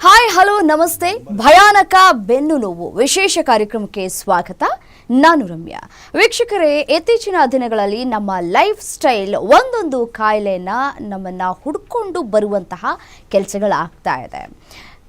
Hi hello ನಮಸ್ತೆ ಭಯಾನಕ ಬೆನ್ನು ನೋವು. ವಿಶೇಷ ಕಾರ್ಯಕ್ರಮಕ್ಕೆ ಸ್ವಾಗತ. ನಾನು ರಮ್ಯಾ. ವೀಕ್ಷಕರೇ, ಇತ್ತೀಚಿನ ದಿನಗಳಲ್ಲಿ ನಮ್ಮ ಲೈಫ್ ಸ್ಟೈಲ್ ಒಂದೊಂದು ಕಾಯಿಲೆಯನ್ನು ನಮ್ಮನ್ನು ಹುಡ್ಕೊಂಡು ಬರುವಂತಹ ಕೆಲಸಗಳಾಗ್ತಾ ಇದೆ.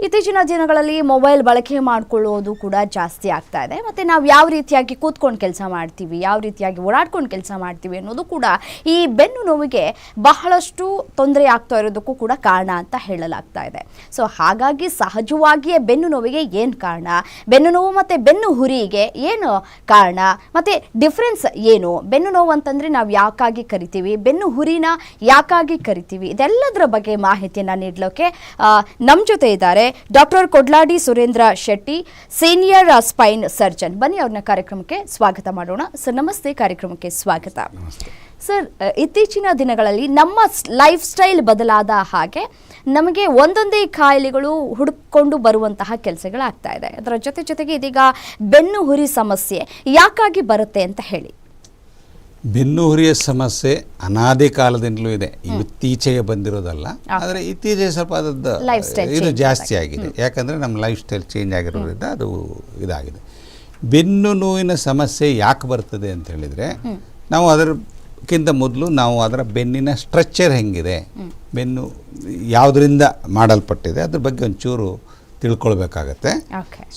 ಇತ್ತೀಚಿನ ದಿನಗಳಲ್ಲಿ ಮೊಬೈಲ್ ಬಳಕೆ ಮಾಡಿಕೊಳ್ಳೋದು ಕೂಡ ಜಾಸ್ತಿ ಆಗ್ತಾ ಇದೆ. ಮತ್ತು ನಾವು ಯಾವ ರೀತಿಯಾಗಿ ಕೂತ್ಕೊಂಡು ಕೆಲಸ ಮಾಡ್ತೀವಿ, ಯಾವ ರೀತಿಯಾಗಿ ಓಡಾಡ್ಕೊಂಡು ಕೆಲಸ ಮಾಡ್ತೀವಿ ಅನ್ನೋದು ಕೂಡ ಈ ಬೆನ್ನು ನೋವಿಗೆ ಬಹಳಷ್ಟು ತೊಂದರೆ ಆಗ್ತಾ ಇರೋದಕ್ಕೂ ಕೂಡ ಕಾರಣ ಅಂತ ಹೇಳಲಾಗ್ತಾ ಇದೆ. ಸೊ ಹಾಗಾಗಿ ಸಹಜವಾಗಿಯೇ ಬೆನ್ನು ನೋವಿಗೆ ಏನು ಕಾರಣ? ಬೆನ್ನು ನೋವು ಮತ್ತು ಬೆನ್ನು ಹುರಿಗೆ ಏನು ಕಾರಣ? ಮತ್ತು ಡಿಫ್ರೆನ್ಸ್ ಏನು? ಬೆನ್ನು ನೋವು ಅಂತಂದರೆ ನಾವು ಯಾಕಾಗಿ ಕರಿತೀವಿ? ಬೆನ್ನು ಹುರಿನ ಯಾಕಾಗಿ ಕರಿತೀವಿ? ಇದೆಲ್ಲದರ ಬಗ್ಗೆ ಮಾಹಿತಿಯನ್ನು ನೀಡಲಿಕ್ಕೆ ನಮ್ಮ ಜೊತೆ ಇದ್ದಾರೆ doctor Kodladi Surendra Shetty senior spine surgeon. ಬನ್ನಿ ಅವ್ರನ್ನ ಕಾರ್ಯಕ್ರಮಕ್ಕೆ ಸ್ವಾಗತ ಮಾಡೋಣ. ಸರ್ ನಮಸ್ತೆ. ಕಾರ್ಯಕ್ರಮಕ್ಕೆ ಸ್ವಾಗತ. ಸರ್ ಇತ್ತೀಚಿನ ದಿನಗಳಲ್ಲಿ ನಮ್ಮ ಲೈಫ್ ಸ್ಟೈಲ್ ಬದಲಾದ ಹಾಗೆ ನಮಗೆ ಒಂದೊಂದೇ ಕಾಯಿಲೆಗಳು ಹುಡುಕೊಂಡು ಬರುವಂತಹ ಕೆಲಸಗಳಾಗ್ತಾ ಇದೆ. ಅದರ ಜೊತೆ ಜೊತೆಗೆ ಇದೀಗ ಬೆನ್ನು ಹುರಿ ಸಮಸ್ಯೆ ಯಾಕಾಗಿ ಬರುತ್ತೆ ಅಂತ ಹೇಳಿ. ಬೆನ್ನು ಹುರಿಯ ಸಮಸ್ಯೆ ಅನಾದಿ ಕಾಲದಿಂದಲೂ ಇದೆ. ಇತ್ತೀಚೆಗೆ ಬಂದಿರೋದಲ್ಲ. ಆದರೆ ಇತ್ತೀಚೆಗೆ ಸ್ವಲ್ಪ ಅದದ್ದು ಇದು ಜಾಸ್ತಿ ಆಗಿದೆ. ಯಾಕಂದರೆ ನಮ್ಮ ಲೈಫ್ ಸ್ಟೈಲ್ ಚೇಂಜ್ ಆಗಿರೋದ್ರಿಂದ ಅದು ಇದಾಗಿದೆ. ಬೆನ್ನು ನೋವಿನ ಸಮಸ್ಯೆ ಯಾಕೆ ಬರ್ತದೆ ಅಂತ ಹೇಳಿದರೆ ನಾವು ಅದಕ್ಕಿಂತ ಮೊದಲು ನಾವು ಅದರ ಬೆನ್ನಿನ ಸ್ಟ್ರಕ್ಚರ್ ಹೆಂಗಿದೆ ಬೆನ್ನು ಯಾವುದರಿಂದ ಮಾಡಲ್ಪಟ್ಟಿದೆ ಅದ್ರ ಬಗ್ಗೆ ಒಂಚೂರು ತಿಳ್ಕೊಳ್ಬೇಕಾಗತ್ತೆ.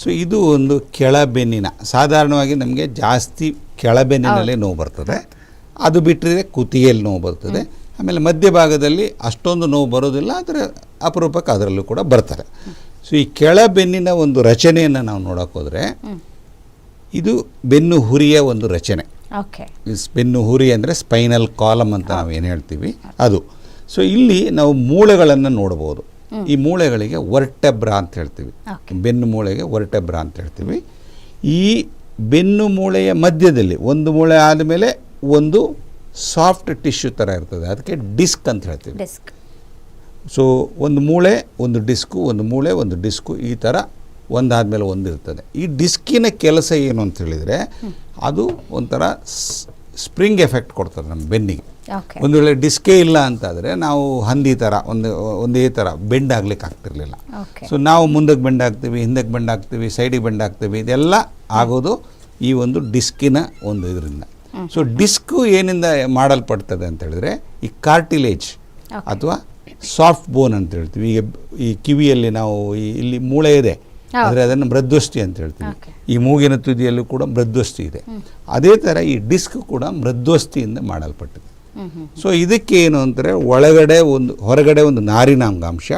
ಸೊ ಇದು ಒಂದು ಕೆಳ ಬೆನ್ನಿನ ಸಾಧಾರಣವಾಗಿ ನಮಗೆ ಜಾಸ್ತಿ ಕೆಳಬೆನ್ನಿನಲ್ಲೇ ನೋವು ಬರ್ತದೆ. ಅದು ಬಿಟ್ಟರೆ ಕುತ್ತಿಗೆಯಲ್ಲಿ ನೋವು ಬರ್ತದೆ. ಆಮೇಲೆ ಮಧ್ಯಭಾಗದಲ್ಲಿ ಅಷ್ಟೊಂದು ನೋವು ಬರೋದಿಲ್ಲ ಆದರೆ ಅಪರೂಪಕ್ಕೆ ಅದರಲ್ಲೂ ಕೂಡ ಬರ್ತಾರೆ. ಸೊ ಈ ಕೆಳಬೆನ್ನಿನ ಒಂದು ರಚನೆಯನ್ನು ನಾವು ನೋಡೋಕೆ ಹೋದರೆ ಇದು ಬೆನ್ನು ಹುರಿಯ ಒಂದು ರಚನೆ. ಬೆನ್ನು ಹುರಿ ಅಂದರೆ ಸ್ಪೈನಲ್ ಕಾಲಮ್ ಅಂತ ನಾವು ಏನು ಹೇಳ್ತೀವಿ? ಅದು. ಸೊ ಇಲ್ಲಿ ನಾವು ಮೂಳೆಗಳನ್ನು ನೋಡ್ಬೋದು. ಈ ಮೂಳೆಗಳಿಗೆ ವರ್ಟೆಬ್ರಾ ಅಂತ ಹೇಳ್ತೀವಿ. ಬೆನ್ನು ಮೂಳೆಗೆ ವರ್ಟೆಬ್ರಾ ಅಂತ ಹೇಳ್ತೀವಿ. ಈ ಬೆನ್ನು ಮೂಳೆಯ ಮಧ್ಯದಲ್ಲಿ ಒಂದು ಮೂಳೆ ಆದಮೇಲೆ ಒಂದು ಸಾಫ್ಟ್ ಟಿಶ್ಯೂ ಥರ ಇರ್ತದೆ. ಅದಕ್ಕೆ ಡಿಸ್ಕ್ ಅಂತ ಹೇಳ್ತೀವಿ. ಡಿಸ್ಕ್ ಸೊ ಒಂದು ಮೂಳೆ ಒಂದು ಡಿಸ್ಕು ಒಂದು ಮೂಳೆ ಒಂದು ಡಿಸ್ಕು ಈ ಥರ ಒಂದಾದಮೇಲೆ ಒಂದು ಇರ್ತದೆ ಈ ಡಿಸ್ಕಿನ ಕೆಲಸ ಏನು ಅಂತ ಹೇಳಿದರೆ ಅದು ಒಂಥರ ಸ್ಪ್ರಿಂಗ್ ಎಫೆಕ್ಟ್ ಕೊಡ್ತದೆ ನಮ್ಮ ಬೆನ್ನಿಗೆ. ಒಂದು ವೇಳೆ ಡಿಸ್ಕೇ ಇಲ್ಲ ಅಂತಾದರೆ ನಾವು ಹಂದಿ ಥರ ಒಂದು ಒಂದೇ ಥರ ಬೆಂಡ್ ಆಗ್ಲಿಕ್ಕೆ ಆಗ್ತಿರ್ಲಿಲ್ಲ. ಸೊ ನಾವು ಮುಂದಕ್ಕೆ ಬೆಂಡ್ ಆಗ್ತೀವಿ ಹಿಂದಕ್ಕೆ ಬೆಂಡ್ ಆಗ್ತೀವಿ ಸೈಡಿಗೆ ಬೆಂಡ್ ಆಗ್ತೀವಿ ಇದೆಲ್ಲ ಆಗೋದು ಈ ಒಂದು ಡಿಸ್ಕಿನ ಒಂದು ಇದರಿಂದ. ಸೊ ಡಿಸ್ಕು ಏನಿಂದ ಮಾಡಲ್ಪಡ್ತದೆ ಅಂತ ಹೇಳಿದ್ರೆ ಈ ಕಾರ್ಟಿಲೇಜ್ ಅಥವಾ ಸಾಫ್ಟ್ ಬೋನ್ ಅಂತ ಹೇಳ್ತೀವಿ. ಈಗ ಈ ಕಿವಿಯಲ್ಲಿ ನಾವು ಇಲ್ಲಿ ಮೂಳೆ ಇದೆ. ಆದರೆ ಅದನ್ನು ಮೃದ್ವಸ್ತಿ ಅಂತ ಹೇಳ್ತೀವಿ. ಈ ಮೂಗಿನ ತುದಿಯಲ್ಲೂ ಕೂಡ ಮೃದ್ವಸ್ತಿ ಇದೆ. ಅದೇ ಥರ ಈ ಡಿಸ್ಕ್ ಕೂಡ ಮೃದ್ವಸ್ತಿಯಿಂದ ಮಾಡಲ್ಪಟ್ಟಿದೆ. ಸೊ ಇದಕ್ಕೆ ಏನು ಅಂದರೆ ಒಳಗಡೆ ಒಂದು ಹೊರಗಡೆ ಒಂದು ನಾರಿನ ಅಂಗಾಂಶ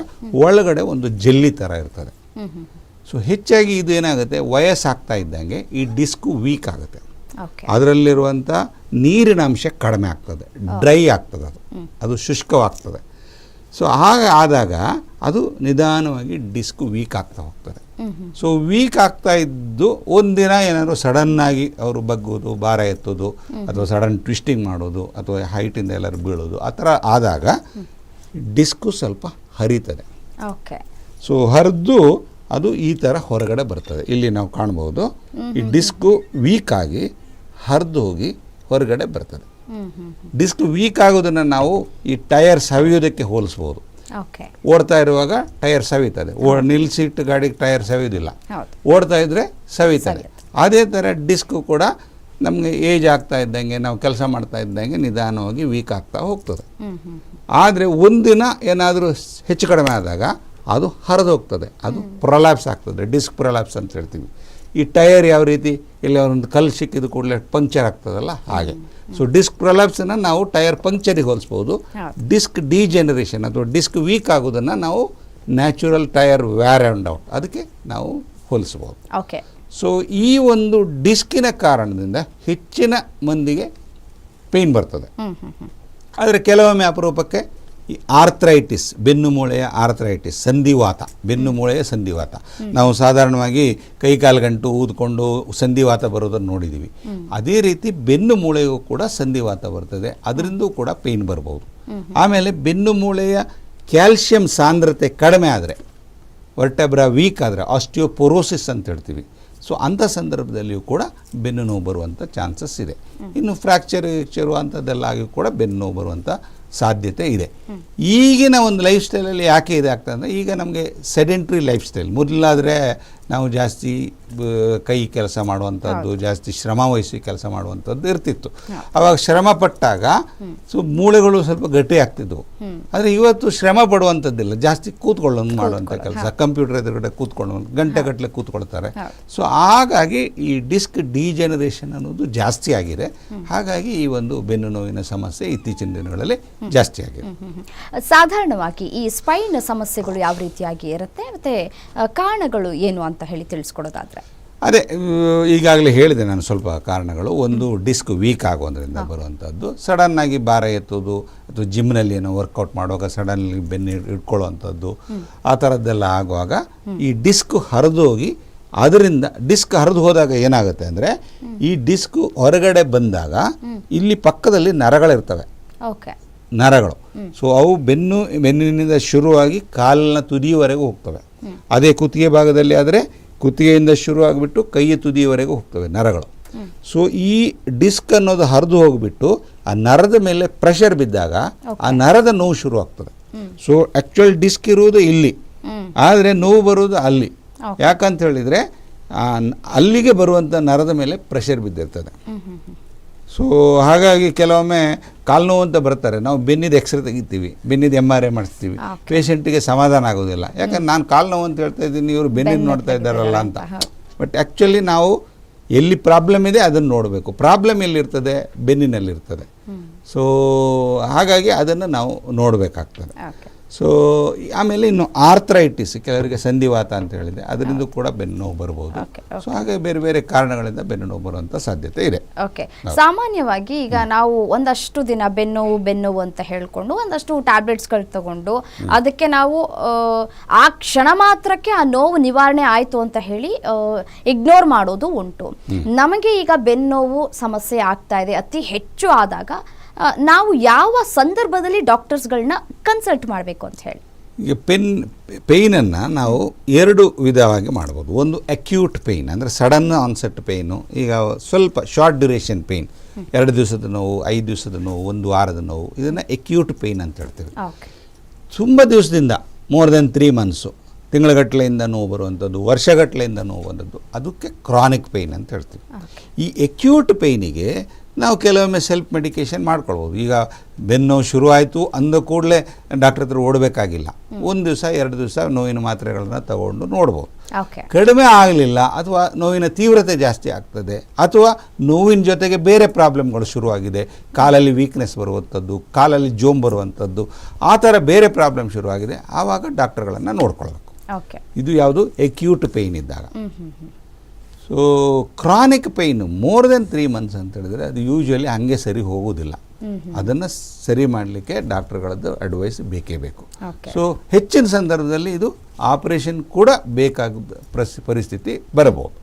ಒಳಗಡೆ ಒಂದು ಜೆಲ್ಲಿ ಥರ ಇರ್ತದೆ. ಸೊ ಹೆಚ್ಚಾಗಿ ಇದು ಏನಾಗುತ್ತೆ ವಯಸ್ಸಾಗ್ತಾ ಇದ್ದಂಗೆ ಈ ಡಿಸ್ಕು ವೀಕ್ ಆಗುತ್ತೆ. ಅದರಲ್ಲಿರುವಂಥ ನೀರಿನ ಅಂಶ ಕಡಿಮೆ ಆಗ್ತದೆ ಡ್ರೈ ಆಗ್ತದೆ ಅದು. ಅದು ಶುಷ್ಕವಾಗ್ತದೆ. ಸೊ ಹಾಗೆ ಆದಾಗ ಅದು ನಿಧಾನವಾಗಿ ಡಿಸ್ಕ್ ವೀಕ್ ಆಗ್ತಾ ಹೋಗ್ತದೆ. ಸೊ ವೀಕ್ ಆಗ್ತಾ ಇದ್ದು ಒಂದಿನ ಏನಾದರೂ ಸಡನ್ನಾಗಿ ಅವರು ಬಗ್ಗೋದು ಭಾರ ಎತ್ತೋದು ಅಥವಾ ಸಡನ್ ಟ್ವಿಸ್ಟಿಂಗ್ ಮಾಡೋದು ಅಥವಾ ಹೈಟಿಂದ ಎಲ್ಲರೂ ಬೀಳೋದು ಆ ಥರ ಆದಾಗ ಡಿಸ್ಕು ಸ್ವಲ್ಪ ಹರಿತದೆ. ಓಕೆ ಸೊ ಹರಿದು ಅದು ಈ ಥರ ಹೊರಗಡೆ ಬರ್ತದೆ. ಇಲ್ಲಿ ನಾವು ಕಾಣ್ಬೋದು ಈ ಡಿಸ್ಕು ವೀಕ್ ಆಗಿ ಹರಿದು ಹೋಗಿ ಹೊರಗಡೆ ಬರ್ತದೆ. ಡಿಸ್ಕ್ ವೀಕ್ ಆಗೋದನ್ನು ನಾವು ಈ ಟೈರ್ ಸವಿಯೋದಕ್ಕೆ ಹೋಲಿಸ್ಬೋದು. ಓಡ್ತಾ ಇರುವಾಗ ಟೈರ್ ಸವಿತದೆ. ನಿಲ್ಸಿಟ್ಟು ಗಾಡಿಗೆ ಟೈರ್ ಸವಿಯೋದಿಲ್ಲ ಓಡ್ತಾ ಇದ್ರೆ ಸವಿತಾರೆ ಅದೇ ಥರ ಡಿಸ್ಕು ಕೂಡ ನಮಗೆ ಏಜ್ ಆಗ್ತಾ ಇದ್ದಂಗೆ ನಾವು ಕೆಲಸ ಮಾಡ್ತಾ ಇದ್ದಂಗೆ ನಿಧಾನವಾಗಿ ವೀಕ್ ಆಗ್ತಾ ಹೋಗ್ತದೆ. ಆದರೆ ಒಂದಿನ ಏನಾದರೂ ಹೆಚ್ಚು ಕಡಿಮೆ ಆದಾಗ ಅದು ಹರಿದು ಹೋಗ್ತದೆ. ಅದು ಪ್ರೊಲ್ಯಾಪ್ಸ್ ಆಗ್ತದೆ. ಡಿಸ್ಕ್ ಪ್ರೊಲ್ಯಾಪ್ಸ್ ಅಂತ ಹೇಳ್ತೀವಿ. ಈ ಟೈರ್ ಯಾವ ರೀತಿ ಇಲ್ಲಿ ಒಂದು ಕಲ್ಲು ಸಿಕ್ಕಿದ ಕೂಡಲೇ ಪಂಕ್ಚರ್ ಆಗ್ತದಲ್ಲ ಹಾಗೆ. ಸೊ ಡಿಸ್ಕ್ ಪ್ರೊಲಾಪ್ಸನ್ನ ನಾವು ಟೈರ್ ಪಂಕ್ಚರಿಗೆ ಹೋಲಿಸ್ಬೋದು. ಡಿಸ್ಕ್ ಡಿಜೆನರೇಷನ್ ಅಥವಾ ಡಿಸ್ಕ್ ವೀಕ್ ಆಗೋದನ್ನು ನಾವು natural tyre wear and out ಅದಕ್ಕೆ ನಾವು ಹೋಲಿಸ್ಬೋದು. ಓಕೆ ಸೊ ಈ ಒಂದು ಡಿಸ್ಕಿನ ಕಾರಣದಿಂದ ಹೆಚ್ಚಿನ ಮಂದಿಗೆ ಪೇಯ್ನ್ ಬರ್ತದೆ. ಆದರೆ ಕೆಲವೊಮ್ಮೆ ಅಪರೂಪಕ್ಕೆ ಈ ಆರ್ಥ್ರೈಟಿಸ್, ಬೆನ್ನು ಮೂಳೆಯ ಆರ್ಥ್ರೈಟಿಸ್, ಸಂಧಿವಾತ, ಬೆನ್ನು ಮೂಳೆಯ ಸಂಧಿವಾತ. ನಾವು ಸಾಧಾರಣವಾಗಿ ಕೈಕಾಲು ಗಂಟು ಊದ್ಕೊಂಡು ಸಂಧಿವಾತ ಬರೋದನ್ನು ನೋಡಿದ್ದೀವಿ. ಅದೇ ರೀತಿ ಬೆನ್ನು ಮೂಳೆಗೂ ಕೂಡ ಸಂಧಿವಾತ ಬರ್ತದೆ, ಅದರಿಂದ ಕೂಡ ಪೇಯ್ನ್ ಬರ್ಬೋದು. ಆಮೇಲೆ ಬೆನ್ನು ಮೂಳೆಯ ಕ್ಯಾಲ್ಶಿಯಂ ಸಾಂದ್ರತೆ ಕಡಿಮೆ ಆದರೆ, ವರ್ಟೆಬ್ರಾ ವೀಕ್ ಆದರೆ, ಆಸ್ಟಿಯೋಪೊರೋಸಿಸ್ ಅಂತ ಹೇಳ್ತೀವಿ. ಸೊ, ಅಂಥ ಸಂದರ್ಭದಲ್ಲಿಯೂ ಕೂಡ ಬೆನ್ನು ನೋವು ಬರುವಂಥ ಚಾನ್ಸಸ್ ಇದೆ. ಇನ್ನು ಫ್ರ್ಯಾಕ್ಚರ್ ಗಿಕ್ಚರು ಅಂಥದ್ದೆಲ್ಲ ಕೂಡ ಬೆನ್ನು ನೋವು ಬರುವಂಥ ಸಾಧ್ಯತೆ ಇದೆ. ಈಗಿನ ಒಂದು ಲೈಫ್ ಸ್ಟೈಲಲ್ಲಿ ಯಾಕೆ ಇದೆ ಆಗ್ತದೆ ಅಂದರೆ ಈಗ ನಮಗೆ ಸೆಡೆಂಟ್ರಿ ಲೈಫ್ ಸ್ಟೈಲ್. ಮೊದಲಾದರೆ ನಾವು ಜಾಸ್ತಿ ಕೈ ಕೆಲಸ ಮಾಡುವಂಥದ್ದು ಜಾಸ್ತಿ ಶ್ರಮ ವಹಿಸಿ ಕೆಲಸ ಮಾಡುವಂಥದ್ದು ಇರ್ತಿತ್ತು. ಅವಾಗ ಶ್ರಮ ಪಟ್ಟಾಗ ಸೊ ಮೂಳೆಗಳು ಸ್ವಲ್ಪ ಗಟ್ಟಿ ಆಗ್ತಿದ್ವು. ಆದರೆ ಇವತ್ತು ಶ್ರಮ ಪಡುವಂಥದ್ದಿಲ್ಲ. ಜಾಸ್ತಿ ಕೂತ್ಕೊಳ್ಳೋದು ಮಾಡುವಂಥ ಕೆಲಸ. ಕಂಪ್ಯೂಟರ್ ಎದುರುಗಡೆ ಕೂತ್ಕೊಂಡು ಗಂಟೆ ಗಟ್ಟಲೆ ಕೂತ್ಕೊಳ್ತಾರೆ. ಸೊ ಹಾಗಾಗಿ ಈ ಡಿಸ್ಕ್ ಡಿಜೆನರೇಷನ್ ಅನ್ನೋದು ಜಾಸ್ತಿ ಆಗಿದೆ. ಹಾಗಾಗಿ ಈ ಒಂದು ಬೆನ್ನು ನೋವಿನ ಸಮಸ್ಯೆ ಇತ್ತೀಚಿನ ದಿನಗಳಲ್ಲಿ ಜಾಸ್ತಿ ಆಗಿದೆ. ಸಾಧಾರಣವಾಗಿ ಈ ಸ್ಪೈನ್ ಸಮಸ್ಯೆಗಳು ಯಾವ ರೀತಿಯಾಗಿ ಇರುತ್ತೆ ಮತ್ತೆ ಕಾರಣಗಳು ಏನು ಅಂತ ಹೇಳಿ ತಿಳಿಸ್ಕೊಡೋದಾದ್ರೆ. ಅದೇ ಈಗಾಗಲೇ ಹೇಳಿದೆ ನಾನು ಸ್ವಲ್ಪ ಕಾರಣಗಳು. ಒಂದು ಡಿಸ್ಕ್ ವೀಕ್ ಆಗೋದ್ರಿಂದ ಬರುವಂಥದ್ದು. ಸಡನ್ ಆಗಿ ಭಾರ ಎತ್ತೋದು ಅಥವಾ ಜಿಮ್ನಲ್ಲಿ ಏನೋ ವರ್ಕೌಟ್ ಮಾಡುವಾಗ ಸಡನ್ಲಿ ಬೆನ್ನು ಇಟ್ಕೊಳ್ಳೋವಂಥದ್ದು ಆ ಥರದ್ದೆಲ್ಲ ಆಗುವಾಗ ಈ ಡಿಸ್ಕ್ ಹರಿದೋಗಿ ಅದರಿಂದ ಡಿಸ್ಕ್ ಹರಿದು ಹೋದಾಗ ಏನಾಗುತ್ತೆ ಅಂದರೆ ಈ ಡಿಸ್ಕ್ ಹೊರಗಡೆ ಬಂದಾಗ ಇಲ್ಲಿ ಪಕ್ಕದಲ್ಲಿ ನರಗಳಿರ್ತವೆ. ಓಕೆ. ನರಗಳು. ಸೊ ಅವು ಬೆನ್ನು ಬೆನ್ನಿನಿಂದ ಶುರುವಾಗಿ ಕಾಲಿನ ತುದಿಯವರೆಗೂ ಹೋಗ್ತವೆ. ಅದೇ ಕುತ್ತಿಗೆ ಭಾಗದಲ್ಲಿ ಆದರೆ ಕುತ್ತಿಗೆಯಿಂದ ಶುರು ಆಗಿಬಿಟ್ಟು ಕೈಯ ತುದಿಯವರೆಗೂ ಹೋಗ್ತವೆ ನರಗಳು. ಸೊ ಈ ಡಿಸ್ಕ್ ಅನ್ನೋದು ಹರಿದು ಹೋಗಿಬಿಟ್ಟು ಆ ನರದ ಮೇಲೆ ಪ್ರೆಷರ್ ಬಿದ್ದಾಗ ಆ ನರದ ನೋವು ಶುರು ಆಗ್ತದೆ. ಸೊ ಆ್ಯಕ್ಚುಯಲ್ ಡಿಸ್ಕ್ ಇರುವುದು ಇಲ್ಲಿ. ಆದರೆ ನೋವು ಬರುವುದು ಅಲ್ಲಿ. ಯಾಕಂತ ಹೇಳಿದರೆ ಆ ಅಲ್ಲಿಗೆ ಬರುವಂಥ ನರದ ಮೇಲೆ ಪ್ರೆಷರ್ ಬಿದ್ದಿರ್ತದೆ. ಸೊ ಹಾಗಾಗಿ ಕೆಲವೊಮ್ಮೆ ಕಾಲು ನೋವು ಅಂತ ಬರ್ತಾರೆ. ನಾವು ಬೆನ್ನಿದ ಎಕ್ಸ್ರೇ ತೆಗಿತೀವಿ. ಬೆನ್ನಿದ ಎಂ ಆರ್ ಐ ಮಾಡಿಸ್ತೀವಿ. ಪೇಷಂಟಿಗೆ ಸಮಾಧಾನ ಆಗೋದಿಲ್ಲ. ಯಾಕಂದ್ರೆ ನಾನು ಕಾಲು ನೋವು ಅಂತ ಹೇಳ್ತಾ ಇದ್ದೀನಿ ಇವರು ಬೆನ್ನಿನ ನೋಡ್ತಾ ಇದ್ದಾರಲ್ಲ ಅಂತ. ಬಟ್ ಆ್ಯಕ್ಚುಲಿ ನಾವು ಎಲ್ಲಿ ಪ್ರಾಬ್ಲಮ್ ಇದೆ ಅದನ್ನು ನೋಡಬೇಕು. ಪ್ರಾಬ್ಲಮ್ ಎಲ್ಲಿರ್ತದೆ? ಬೆನ್ನಿನಲ್ಲಿರ್ತದೆ. ಸೊ ಹಾಗಾಗಿ ಅದನ್ನು ನಾವು ನೋಡಬೇಕಾಗ್ತದೆ. ಸೊ ಆಮೇಲೆ ಇನ್ನು ಆರ್ಥ್ರೈಟಿಸ್ ಕೆಲವರಿಗೆ ಸಂಧಿವಾತ ಅಂತ ಹೇಳಿದೆ ಅದರಿಂದ ಕೂಡ ಬೆನ್ನು ನೋವು ಬರ್ಬೋದು. Okay, ಸೊ ಹಾಗೆ ಬೇರೆ ಬೇರೆ ಕಾರಣಗಳಿಂದ ಬೆನ್ನು ನೋವು ಬರುವಂಥ ಸಾಧ್ಯತೆ ಇದೆ. ಓಕೆ ಸಾಮಾನ್ಯವಾಗಿ ಈಗ ನಾವು ಒಂದಷ್ಟು ದಿನ ಬೆನ್ನೋವು ಬೆನ್ನೋವು ಅಂತ ಹೇಳ್ಕೊಂಡು ಒಂದಷ್ಟು ಟ್ಯಾಬ್ಲೆಟ್ಸ್ಗಳು ತಗೊಂಡು ಅದಕ್ಕೆ ನಾವು ಆ, ಕ್ಷಣ ಮಾತ್ರಕ್ಕೆ ಆ ನೋವು ನಿವಾರಣೆ ಆಯಿತು ಅಂತ ಹೇಳಿ ಇಗ್ನೋರ್ ಮಾಡೋದು ಉಂಟು. ನಮಗೆ ಈಗ ಬೆನ್ನೋವು ಸಮಸ್ಯೆ ಆಗ್ತಾ ಇದೆ ಅತಿ ಹೆಚ್ಚು ಆದಾಗ ನಾವು ಯಾವ ಸಂದರ್ಭದಲ್ಲಿ ಡಾಕ್ಟರ್ಸ್ಗಳನ್ನ ಕನ್ಸಲ್ಟ್ ಮಾಡಬೇಕು ಅಂತ ಹೇಳಿ. ಈಗ ಪೆನ್ ಪೇಯ್ನನ್ನು ನಾವು ಎರಡು ವಿಧವಾಗಿ ಮಾಡ್ಬೋದು. ಒಂದು ಅಕ್ಯೂಟ್ ಪೇಯ್ನ್ ಅಂದರೆ ಸಡನ್ ಆನ್ಸೆಟ್ ಪೇಯ್ನು ಈಗ ಸ್ವಲ್ಪ ಶಾರ್ಟ್ ಡ್ಯೂರೇಷನ್ ಪೇಯ್ನ್ ಎರಡು ದಿವಸದ ನೋವು ಐದು ದಿವಸದ ನೋವು ಒಂದು ವಾರದ ನೋವು ಇದನ್ನು ಅಕ್ಯೂಟ್ ಪೇಯ್ನ್ ಅಂತ ಹೇಳ್ತೀವಿ. ತುಂಬ ದಿವಸದಿಂದ ಮೋರ್ ದೆನ್ ತ್ರೀ ಮಂತ್ಸು ತಿಂಗಳಗಟ್ಟಲೆಯಿಂದ ನೋವು ಬರುವಂಥದ್ದು ವರ್ಷಗಟ್ಟಲೆಯಿಂದ ನೋವು ಬಂದದ್ದು ಅದಕ್ಕೆ ಕ್ರಾನಿಕ್ ಪೇಯ್ನ್ ಅಂತ ಹೇಳ್ತೀವಿ. ಈ ಎಕ್ಯೂಟ್ ಪೇಯ್ನಿಗೆ ನಾವು ಕೆಲವೊಮ್ಮೆ ಸೆಲ್ಫ್ ಮೆಡಿಕೇಷನ್ ಮಾಡ್ಕೊಳ್ಬೋದು. ಈಗ ಬೆನ್ನು ಶುರುವಾಯಿತು ಅಂದ ಕೂಡಲೇ ಡಾಕ್ಟರ್ ಹತ್ರ ಓಡಬೇಕಾಗಿಲ್ಲ. ಒಂದು ದಿವಸ ಎರಡು ದಿವಸ ನೋವಿನ ಮಾತ್ರೆಗಳನ್ನು ತಗೊಂಡು ನೋಡ್ಬೋದು. ಕಡಿಮೆ ಆಗಲಿಲ್ಲ ಅಥವಾ ನೋವಿನ ತೀವ್ರತೆ ಜಾಸ್ತಿ ಆಗ್ತದೆ ಅಥವಾ ನೋವಿನ ಜೊತೆಗೆ ಬೇರೆ ಪ್ರಾಬ್ಲಮ್ಗಳು ಶುರುವಾಗಿದೆ. ಕಾಲಲ್ಲಿ ವೀಕ್ನೆಸ್ ಬರುವಂಥದ್ದು ಕಾಲಲ್ಲಿ ಜೋಮ್ ಬರುವಂಥದ್ದು ಆ ಥರ ಬೇರೆ ಪ್ರಾಬ್ಲಮ್ ಶುರುವಾಗಿದೆ. ಆವಾಗ ಡಾಕ್ಟರ್ಗಳನ್ನು ನೋಡ್ಕೊಳ್ಬೇಕು. ಇದು ಯಾವುದು? ಎಕ್ಯೂಟ್ ಪೇಯ್ನ್ ಇದ್ದಾಗ. So chronic pain more than three months ಅಂತ ಹೇಳಿದ್ರೆ ಅದು ಯೂಶ್ವಲಿ ಹಂಗೆ ಸರಿ ಹೋಗೋದಿಲ್ಲ. ಅದನ್ನು ಸರಿ ಮಾಡಲಿಕ್ಕೆ ಡಾಕ್ಟರ್ಗಳದ್ದು ಅಡ್ವೈಸ್ ಬೇಕೇ ಬೇಕು. ಸೊ ಹೆಚ್ಚಿನ ಸಂದರ್ಭದಲ್ಲಿ ಇದು ಆಪರೇಷನ್ ಕೂಡ ಬೇಕಾದ ಪ್ರಸ್ ಪರಿಸ್ಥಿತಿ ಬರಬಹುದು.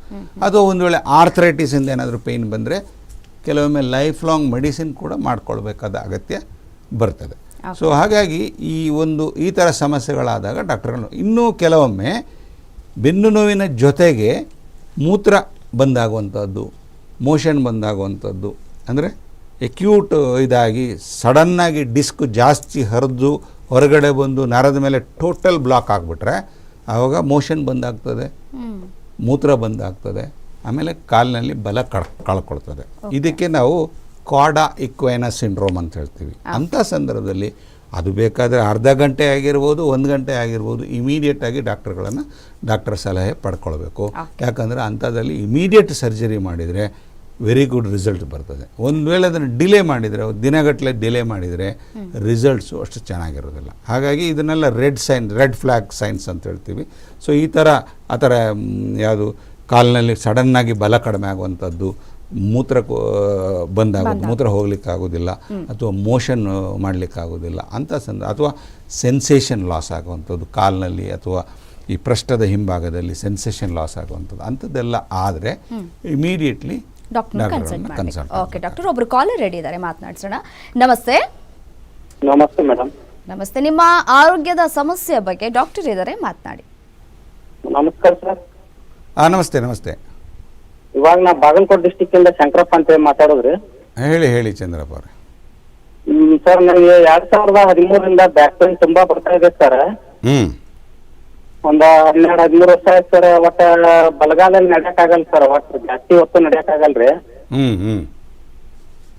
ಅದು ಒಂದು ವೇಳೆ ಆರ್ಥರೈಟಿಸಿಂದ ಏನಾದರೂ ಪೇಯ್ನ್ ಬಂದರೆ ಕೆಲವೊಮ್ಮೆ ಲೈಫ್ ಲಾಂಗ್ ಮೆಡಿಸಿನ್ ಕೂಡ ಮಾಡ್ಕೊಳ್ಬೇಕಾದ ಅಗತ್ಯ ಬರ್ತದೆ. ಸೊ ಹಾಗಾಗಿ ಈ ಒಂದು ಈ ಥರ ಸಮಸ್ಯೆಗಳಾದಾಗ ಡಾಕ್ಟರ್ಗಳು ಇನ್ನೂ ಕೆಲವೊಮ್ಮೆ ಬೆನ್ನು ನೋವಿನ ಜೊತೆಗೆ ಮೂತ್ರ ಬಂದಾಗುವಂಥದ್ದು ಮೋಷನ್ ಬಂದಾಗುವಂಥದ್ದು ಅಂದರೆ ಎಕ್ಯೂಟ್ ಇದಾಗಿ ಸಡನ್ನಾಗಿ ಡಿಸ್ಕ್ ಜಾಸ್ತಿ ಹರಿದು ಹೊರಗಡೆ ಬಂದು ನರದ ಮೇಲೆ ಟೋಟಲ್ ಬ್ಲಾಕ್ ಆಗಿಬಿಟ್ರೆ ಆವಾಗ ಮೋಷನ್ ಬಂದಾಗ್ತದೆ. ಮೂತ್ರ ಬಂದಾಗ್ತದೆ. ಆಮೇಲೆ ಕಾಲಿನಲ್ಲಿ ಬಲ ಕಳ್ ಕಳ್ಕೊಳ್ತದೆ. ಇದಕ್ಕೆ ನಾವು ಕಾಡಾ ಇಕ್ವೈನಾ ಸಿಂಡ್ರೋಮ್ ಅಂತ ಹೇಳ್ತೀವಿ. ಅಂಥ ಸಂದರ್ಭದಲ್ಲಿ ಅದು ಬೇಕಾದರೆ ಅರ್ಧ ಗಂಟೆ ಆಗಿರ್ಬೋದು ಒಂದು ಗಂಟೆ ಆಗಿರ್ಬೋದು ಇಮಿಡಿಯೇಟ್ ಆಗಿ ಡಾಕ್ಟರ್ಗಳನ್ನು ಡಾಕ್ಟರ್ ಸಲಹೆ ಪಡ್ಕೊಳ್ಬೇಕು. ಯಾಕಂದರೆ ಅಂಥದ್ರಲ್ಲಿ ಇಮಿಡಿಯೇಟ್ ಸರ್ಜರಿ ಮಾಡಿದರೆ ವೆರಿ ಗುಡ್ ರಿಸಲ್ಟ್ ಬರ್ತದೆ. ಒಂದು ವೇಳೆ ಅದನ್ನು ಡಿಲೇ ಮಾಡಿದರೆ ದಿನಗಟ್ಟಲೆ ಡಿಲೇ ಮಾಡಿದರೆ ರಿಸಲ್ಟ್ಸು ಅಷ್ಟು ಚೆನ್ನಾಗಿರೋದಿಲ್ಲ. ಹಾಗಾಗಿ ಇದನ್ನೆಲ್ಲ red sign red flag signs ಅಂತ ಹೇಳ್ತೀವಿ. ಸೊ ಈ ಥರ ಆ ಥರ ಯಾವುದು ಕಾಲಿನಲ್ಲಿ ಸಡನ್ನಾಗಿ ಬಲ ಕಡಿಮೆ ಆಗುವಂಥದ್ದು ಮೂತ್ರ ಬಂದಾಗ ಬಂದಾಗೋದು ಮೂತ್ರ ಹೋಗ್ಲಿಕ್ಕಾಗೋದಿಲ್ಲ ಅಥವಾ ಮೋಷನ್ ಮಾಡಲಿಕ್ಕಾಗೋದಿಲ್ಲ ಅಂಥ ಸಂದ ಅಥವಾ ಸೆನ್ಸೇಷನ್ ಲಾಸ್ ಆಗುವಂಥದ್ದು ಕಾಲ್ನಲ್ಲಿ ಅಥವಾ ಈ ಪೃಷ್ಠದ ಹಿಂಭಾಗದಲ್ಲಿ ಸೆನ್ಸೇಷನ್ ಲಾಸ್ ಆಗುವಂಥದ್ದು ಅಂಥದ್ದೆಲ್ಲ ಆದರೆ immediately doctor consult okay doctor ಒಬ್ರು ಕಾಲರ್ ರೆಡಿ ಇದ್ದಾರೆ ಮಾತನಾಡ್ಸೋಣ. ನಮಸ್ತೆ. ನಮಸ್ತೆ ಮೇಡಮ್ ನಮಸ್ತೆ. ನಿಮ್ಮ ಆರೋಗ್ಯದ ಸಮಸ್ಯೆ ಬಗ್ಗೆ ಡಾಕ್ಟರ್ ಇದ್ದಾರೆ ಮಾತನಾಡಿ. ನಮಸ್ಕಾರ ಸರ್. ಹಾಂ ನಮಸ್ತೆ ನಮಸ್ತೆ. ಇವಾಗ ನಾ ಬಾಗಲಕೋಟೆ ಡಿಸ್ಟಿಕ್ ಇಂದ ಶಂಕರಪ್ಪ ಅಂತ ಹೇಳಿ ಮಾತಾಡೋದ್ರಿ. ಹೇಳಿ ಹೇಳಿ ಚಂದ್ರಪ್ಪ ಅವರೇ. ಹ್ಮ್, ಸರ್ ನನಗೆ ಎರಡ್ ಸಾವಿರದ ಹದಿಮೂರಿಂದ ಬ್ಯಾಕ್ ಪೇನ್ ತುಂಬಾ ಬರ್ತಾ ಇದೆ ಸರ್. ಹ್ಮ್. ಒಂದ್ ಹನ್ನೆರಡು ಹದಿಮೂರು ವರ್ಷ ಆಯ್ತು ಸರ್ ಒಟ್ಟ ಬಲಗಾಲಲ್ಲಿ ನಡ್ಯಕ್ ಆಗಲ್ಲ ಸರ್ ಒಟ್ಟು ಜಾಸ್ತಿ ಹೊತ್ತು ನಡ್ಯಕ್ ಆಗಲ್ರಿ ಹ್ಮ್ ಹ್ಮ್.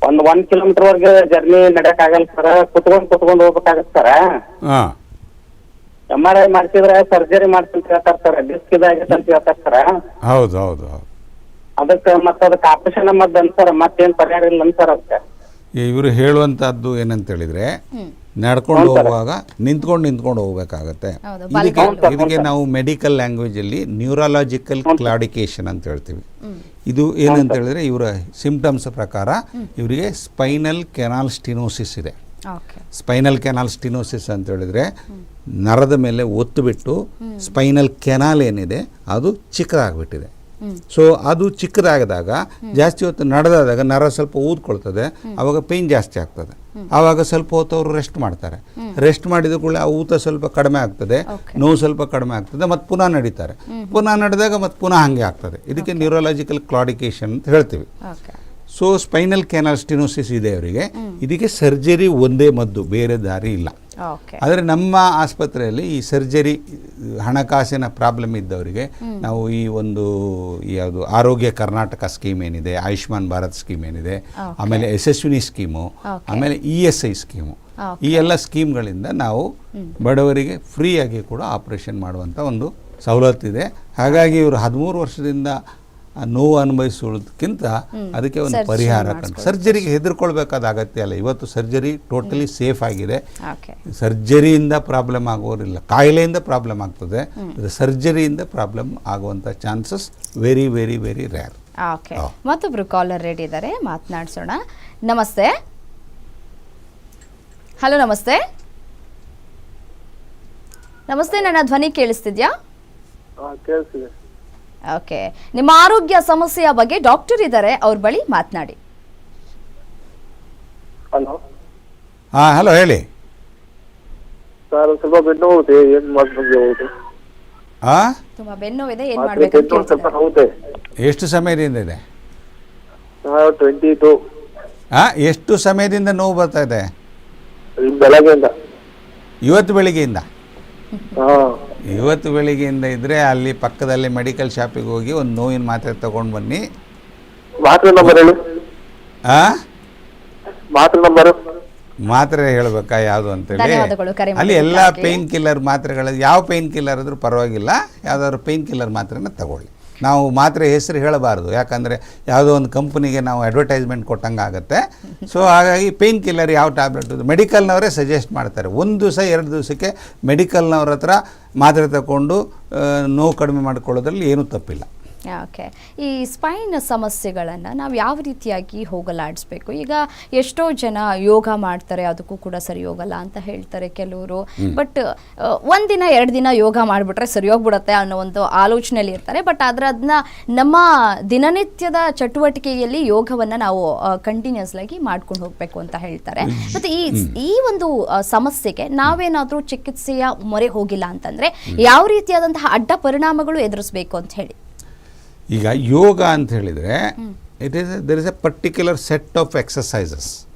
ಒಂದ್ ಒಂದ್ ಕಿಲೋಮೀಟರ್ ವರ್ಗೆ ಜರ್ನಿ ನಡ್ಯಕ್ ಆಗಲ್ಲ ಸರ್ ಕುತ್ಕೊಂಡ್ ಕುತ್ಕೊಂಡ್ ಹೋಗ್ಬೇಕಾಗತ್ತೆ ಸರ್. ಹಾಂ. ಎಂ ಆರ್ ಐ ಮಾಡ್ಸಿದ್ರೆ ಸರ್ಜರಿ ಮಾಡ್ತಂತ ಹೇಳ್ತಾರ ಸರ್ ಡಿಸ್ಕ್ ಇದಾಗೈತೆ ಅಂತ ಹೇಳ್ತಾರ ಸರ್. ಹೌದು ಹೌದು ಹೌದು. ಅದಕ್ಕೆ ಮತ್ತೆ ಅದಕ್ಕೆ ಆಪರೇಷನ್ ಮದ್ದು ಅನ್ಸರ್ ಮತ್ತೇನ್ ಪರಿಹಾರ ಇಲ್ಲ ಅಂತಾರ ಅದಕ್ಕೆ. ಇವರು ಹೇಳುವಂತಹದ್ದು ಏನಂತ ಹೇಳಿದ್ರೆ ನಡ್ಕೊಂಡು ಹೋಗುವಾಗ ನಿಂತ್ಕೊಂಡು ನಿಂತ್ಕೊಂಡು ಹೋಗ್ಬೇಕಾಗತ್ತೆ. ಇದಕ್ಕೆ ಇದಕ್ಕೆ ನಾವು ಮೆಡಿಕಲ್ ಲ್ಯಾಂಗ್ವೇಜ್ ಅಲ್ಲಿ ನ್ಯೂರಾಲಜಿಕಲ್ ಕ್ಲಾಡಿಕೇಶನ್ ಅಂತ ಹೇಳ್ತೀವಿ. ಇದು ಏನಂತ ಹೇಳಿದ್ರೆ ಇವರ ಸಿಂಪ್ಟಮ್ಸ್ ಪ್ರಕಾರ ಇವರಿಗೆ ಸ್ಪೈನಲ್ ಕೆನಾಲ್ ಸ್ಟಿನೋಸಿಸ್ ಇದೆ. ಓಕೆ. ಸ್ಪೈನಲ್ ಕೆನಾಲ್ ಸ್ಟಿನೋಸಿಸ್ ಅಂತ ಹೇಳಿದ್ರೆ ನರದ ಮೇಲೆ ಒತ್ತು ಬಿಟ್ಟು ಸ್ಪೈನಲ್ ಕೆನಾಲ್ ಏನಿದೆ ಅದು ಚಿಕ್ಕದಾಗ್ಬಿಟ್ಟಿದೆ. ಸೊ ಅದು ಚಿಕ್ಕದಾಗದಾಗ ಜಾಸ್ತಿ ಹೊತ್ತು ನಡೆದಾದಾಗ ನರ ಸ್ವಲ್ಪ ಊದ್ಕೊಳ್ತದೆ. ಅವಾಗ ಪೇಯ್ನ್ ಜಾಸ್ತಿ ಆಗ್ತದೆ. ಆವಾಗ ಸ್ವಲ್ಪ ಹೊತ್ತು ಅವರು ರೆಸ್ಟ್ ಮಾಡ್ತಾರೆ. ರೆಸ್ಟ್ ಮಾಡಿದ ಕೂಡಲೇ ಆ ಊತ ಸ್ವಲ್ಪ ಕಡಿಮೆ ಆಗ್ತದೆ. ನೋವು ಸ್ವಲ್ಪ ಕಡಿಮೆ ಆಗ್ತದೆ. ಮತ್ತು ಪುನಃ ನಡೀತಾರೆ. ಪುನಃ ನಡೆದಾಗ ಮತ್ತೆ ಪುನಃ ಹಾಗೆ ಆಗ್ತದೆ. ಇದಕ್ಕೆ ನ್ಯೂರಾಲಜಿಕಲ್ ಕ್ಲಾಡಿಕೇಶನ್ ಅಂತ ಹೇಳ್ತೀವಿ. ಸೊ ಸ್ಪೈನಲ್ ಕ್ಯಾನಲ್ ಸ್ಟಿನೋಸಿಸ್ ಇದೆ ಅವರಿಗೆ. ಇದಕ್ಕೆ ಸರ್ಜರಿ ಒಂದೇ ಮದ್ದು ಬೇರೆ ದಾರಿ ಇಲ್ಲ. ಆದರೆ ನಮ್ಮ ಆಸ್ಪತ್ರೆಯಲ್ಲಿ ಈ ಸರ್ಜರಿ ಹಣಕಾಸಿನ ಪ್ರಾಬ್ಲಮ್ ಇದ್ದವರಿಗೆ ನಾವು ಈ ಒಂದು ಯಾವುದು ಆರೋಗ್ಯ ಕರ್ನಾಟಕ ಸ್ಕೀಮ್ ಏನಿದೆ ಆಯುಷ್ಮಾನ್ ಭಾರತ್ ಸ್ಕೀಮ್ ಏನಿದೆ ಆಮೇಲೆ ಯಶಸ್ವಿನಿ ಸ್ಕೀಮು ಆಮೇಲೆ ಇ ಎಸ್ ಐ ಸ್ಕೀಮು. ಈ ಎಲ್ಲ ಸ್ಕೀಮ್ಗಳಿಂದ ನಾವು ಬಡವರಿಗೆ ಫ್ರೀಯಾಗಿ ಕೂಡ ಆಪರೇಷನ್ ಮಾಡುವಂಥ ಒಂದು ಸವಲತ್ತಿದೆ ಹಾಗಾಗಿ ಇವರು ಹದಿಮೂರು ವರ್ಷದಿಂದ ನೋವು ಅನುಭವಿಸೋದಕ್ಕಿಂತ ಅದಕ್ಕೆ ಒಂದು ಪರಿಹಾರ ಕಂಡು. ಸರ್ಜರಿಗೆ ಹೆದರ್ಕೊಳ್ಬೇಕಾದ ಅಗತ್ಯ ಅಲ್ಲ. ಇವತ್ತು ಸರ್ಜರಿ ಟೋಟಲಿ ಸೇಫ್ ಆಗಿದೆ. ಸರ್ಜರಿಯಿಂದ ಪ್ರಾಬ್ಲಮ್ ಆಗೋರಿಲ್ಲ ಕಾಯಿಲೆಯಿಂದ ಪ್ರಾಬ್ಲಮ್ ಆಗ್ತದೆ. ಸರ್ಜರಿಯಿಂದ ಪ್ರಾಬ್ಲಮ್ ಆಗುವಂತ chances very very very rare okay. ಮತ್ತೊಬ್ರು ಕಾಲರ್ ರೆಡಿ ಇದ್ದಾರೆ. ಮಾತನಾಡ್ಸೋಣ. ನಮಸ್ತೆ. ಹಲೋ ನಮಸ್ತೆ. ನಮಸ್ತೆ ನನ್ನ ಧ್ವನಿ ಕೇಳಿಸ್ತಿದ್ಯಾ? ಕೇಳಿಸಿದೆ ಓಕೆ. ನಿಮ್ಮ ಆರೋಗ್ಯ ಸಮಸ್ಯೆಯ ಬಗ್ಗೆ ಡಾಕ್ಟರ್ ಇದ್ದಾರೆ ಅವ್ರ ಬಳಿ ಮಾತನಾಡಿ. ಹಲೋ. ಹಾ ಹಲೋ ಹೇಳಿ. ಸರ್ ಸ್ವಲ್ಪ ಬೆನ್ನು ಹೋಗುತ್ತೆ ಏನ್ ಮಾಡ್ಬೇಕು ಹೌದು ಹಾಂ ತುಂಬಾ ಬೆನ್ನೋವಿದೆ ಏನ್ ಮಾಡ್ಬೇಕು ಸ್ವಲ್ಪ ಕೇಳ್ತಿದ್ದಾರೆ. ನೋವುತ್ತೆ. ಎಷ್ಟು ಸಮಯದಿಂದ ಇದೆ? ಟ್ವೆಂಟಿ ಟು ಹಾಂ ಎಷ್ಟು ಸಮಯದಿಂದ ನೋವು ಬರ್ತಾ ಇದೆ? ಬೆಳಗ್ಗೆಯಿಂದ. ಇವತ್ತು ಬೆಳಿಗ್ಗೆಯಿಂದ? ಹಾ. ಇವತ್ತು ಬೆಳಿಗ್ಗೆಯಿಂದ ಇದ್ದರೆ ಅಲ್ಲಿ ಪಕ್ಕದಲ್ಲಿ ಮೆಡಿಕಲ್ ಶಾಪಿಗೆ ಹೋಗಿ ಒಂದು ನೋವಿನ ಮಾತ್ರೆ ತಗೊಂಡು ಬನ್ನಿ. ಮಾತ್ರೆ ನಂಬರ್ ಹೇಳಿ. ಆ? ಮಾತ್ರ ನಂಬರ್ ಮಾತ್ರೆ ಹೇಳ್ಬೇಕಾ ಯಾವುದು ಅಂತೇಳಿ? ಅಲ್ಲಿ ಎಲ್ಲ. ಪೇನ್ ಕಿಲ್ಲರ್ ಮಾತ್ರೆಗಳು ಯಾವ ಪೇನ್ ಕಿಲ್ಲರ್ ಆದರೂ ಪರವಾಗಿಲ್ಲ ಯಾವ್ದಾದ್ರು ಪೇನ್ ಕಿಲ್ಲರ್ ಮಾತ್ರೆನ ತಗೊಳ್ಳಿ. ನಾವು ಮಾತ್ರೆ ಹೆಸರು ಹೇಳಬಾರ್ದು. ಯಾಕಂದರೆ ಯಾವುದೋ ಒಂದು ಕಂಪ್ನಿಗೆ ನಾವು ಅಡ್ವರ್ಟೈಸ್ಮೆಂಟ್ ಕೊಟ್ಟಂಗೆ ಆಗುತ್ತೆ ಸೊ ಹಾಗಾಗಿ ಪೇನ್ ಕಿಲ್ಲರ್ ಯಾವ ಟ್ಯಾಬ್ಲೆಟ್ ಮೆಡಿಕಲ್ನವರೇ ಸಜೆಸ್ಟ್ ಮಾಡ್ತಾರೆ. ಒಂದು ದಿವಸ ಎರಡು ದಿವಸಕ್ಕೆ ಮೆಡಿಕಲ್ನವ್ರ ಹತ್ರ ಮಾತ್ರೆ ತಗೊಂಡು ನೋವು ಕಡಿಮೆ ಮಾಡ್ಕೊಳ್ಳೋದ್ರಲ್ಲಿ ಏನೂ ತಪ್ಪಿಲ್ಲ. ಓಕೆ ಈ ಸ್ಪೈನ್ ಸಮಸ್ಯೆಗಳನ್ನು ನಾವು ಯಾವ ರೀತಿಯಾಗಿ ಹೋಗಲಾಡಿಸ್ಬೇಕು? ಈಗ ಎಷ್ಟೋ ಜನ ಯೋಗ ಮಾಡ್ತಾರೆ ಅದಕ್ಕೂ ಕೂಡ ಸರಿ ಹೋಗಲ್ಲ ಅಂತ ಹೇಳ್ತಾರೆ ಕೆಲವರು. ಬಟ್ ಒಂದಿನ ಎರಡು ದಿನ ಯೋಗ ಮಾಡಿಬಿಟ್ರೆ ಸರಿ ಹೋಗ್ಬಿಡುತ್ತೆ ಅನ್ನೋ ಒಂದು ಆಲೋಚನೆಯಲ್ಲಿ ಇರ್ತಾರೆ. ಬಟ್ ಆದರೆ ಅದನ್ನ ನಮ್ಮ ದಿನನಿತ್ಯದ ಚಟುವಟಿಕೆಯಲ್ಲಿ ಯೋಗವನ್ನು ನಾವು ಕಂಟಿನ್ಯೂಸ್ ಆಗಿ ಮಾಡ್ಕೊಂಡು ಹೋಗಬೇಕು ಅಂತ ಹೇಳ್ತಾರೆ. ಮತ್ತು ಈ ಈ ಒಂದು ಸಮಸ್ಯೆಗೆ ನಾವೇನಾದರೂ ಚಿಕಿತ್ಸೆಯ ಮೊರೆ ಹೋಗಿಲ್ಲ ಅಂತಂದ್ರೆ ಯಾವ ರೀತಿಯಾದಂತಹ ಅಡ್ಡ ಪರಿಣಾಮಗಳು ಎದುರಿಸಬೇಕು ಅಂತ ಹೇಳಿ? ಈಗ ಯೋಗ ಅಂತ ಹೇಳಿದರೆ it is there is a particular set of exercises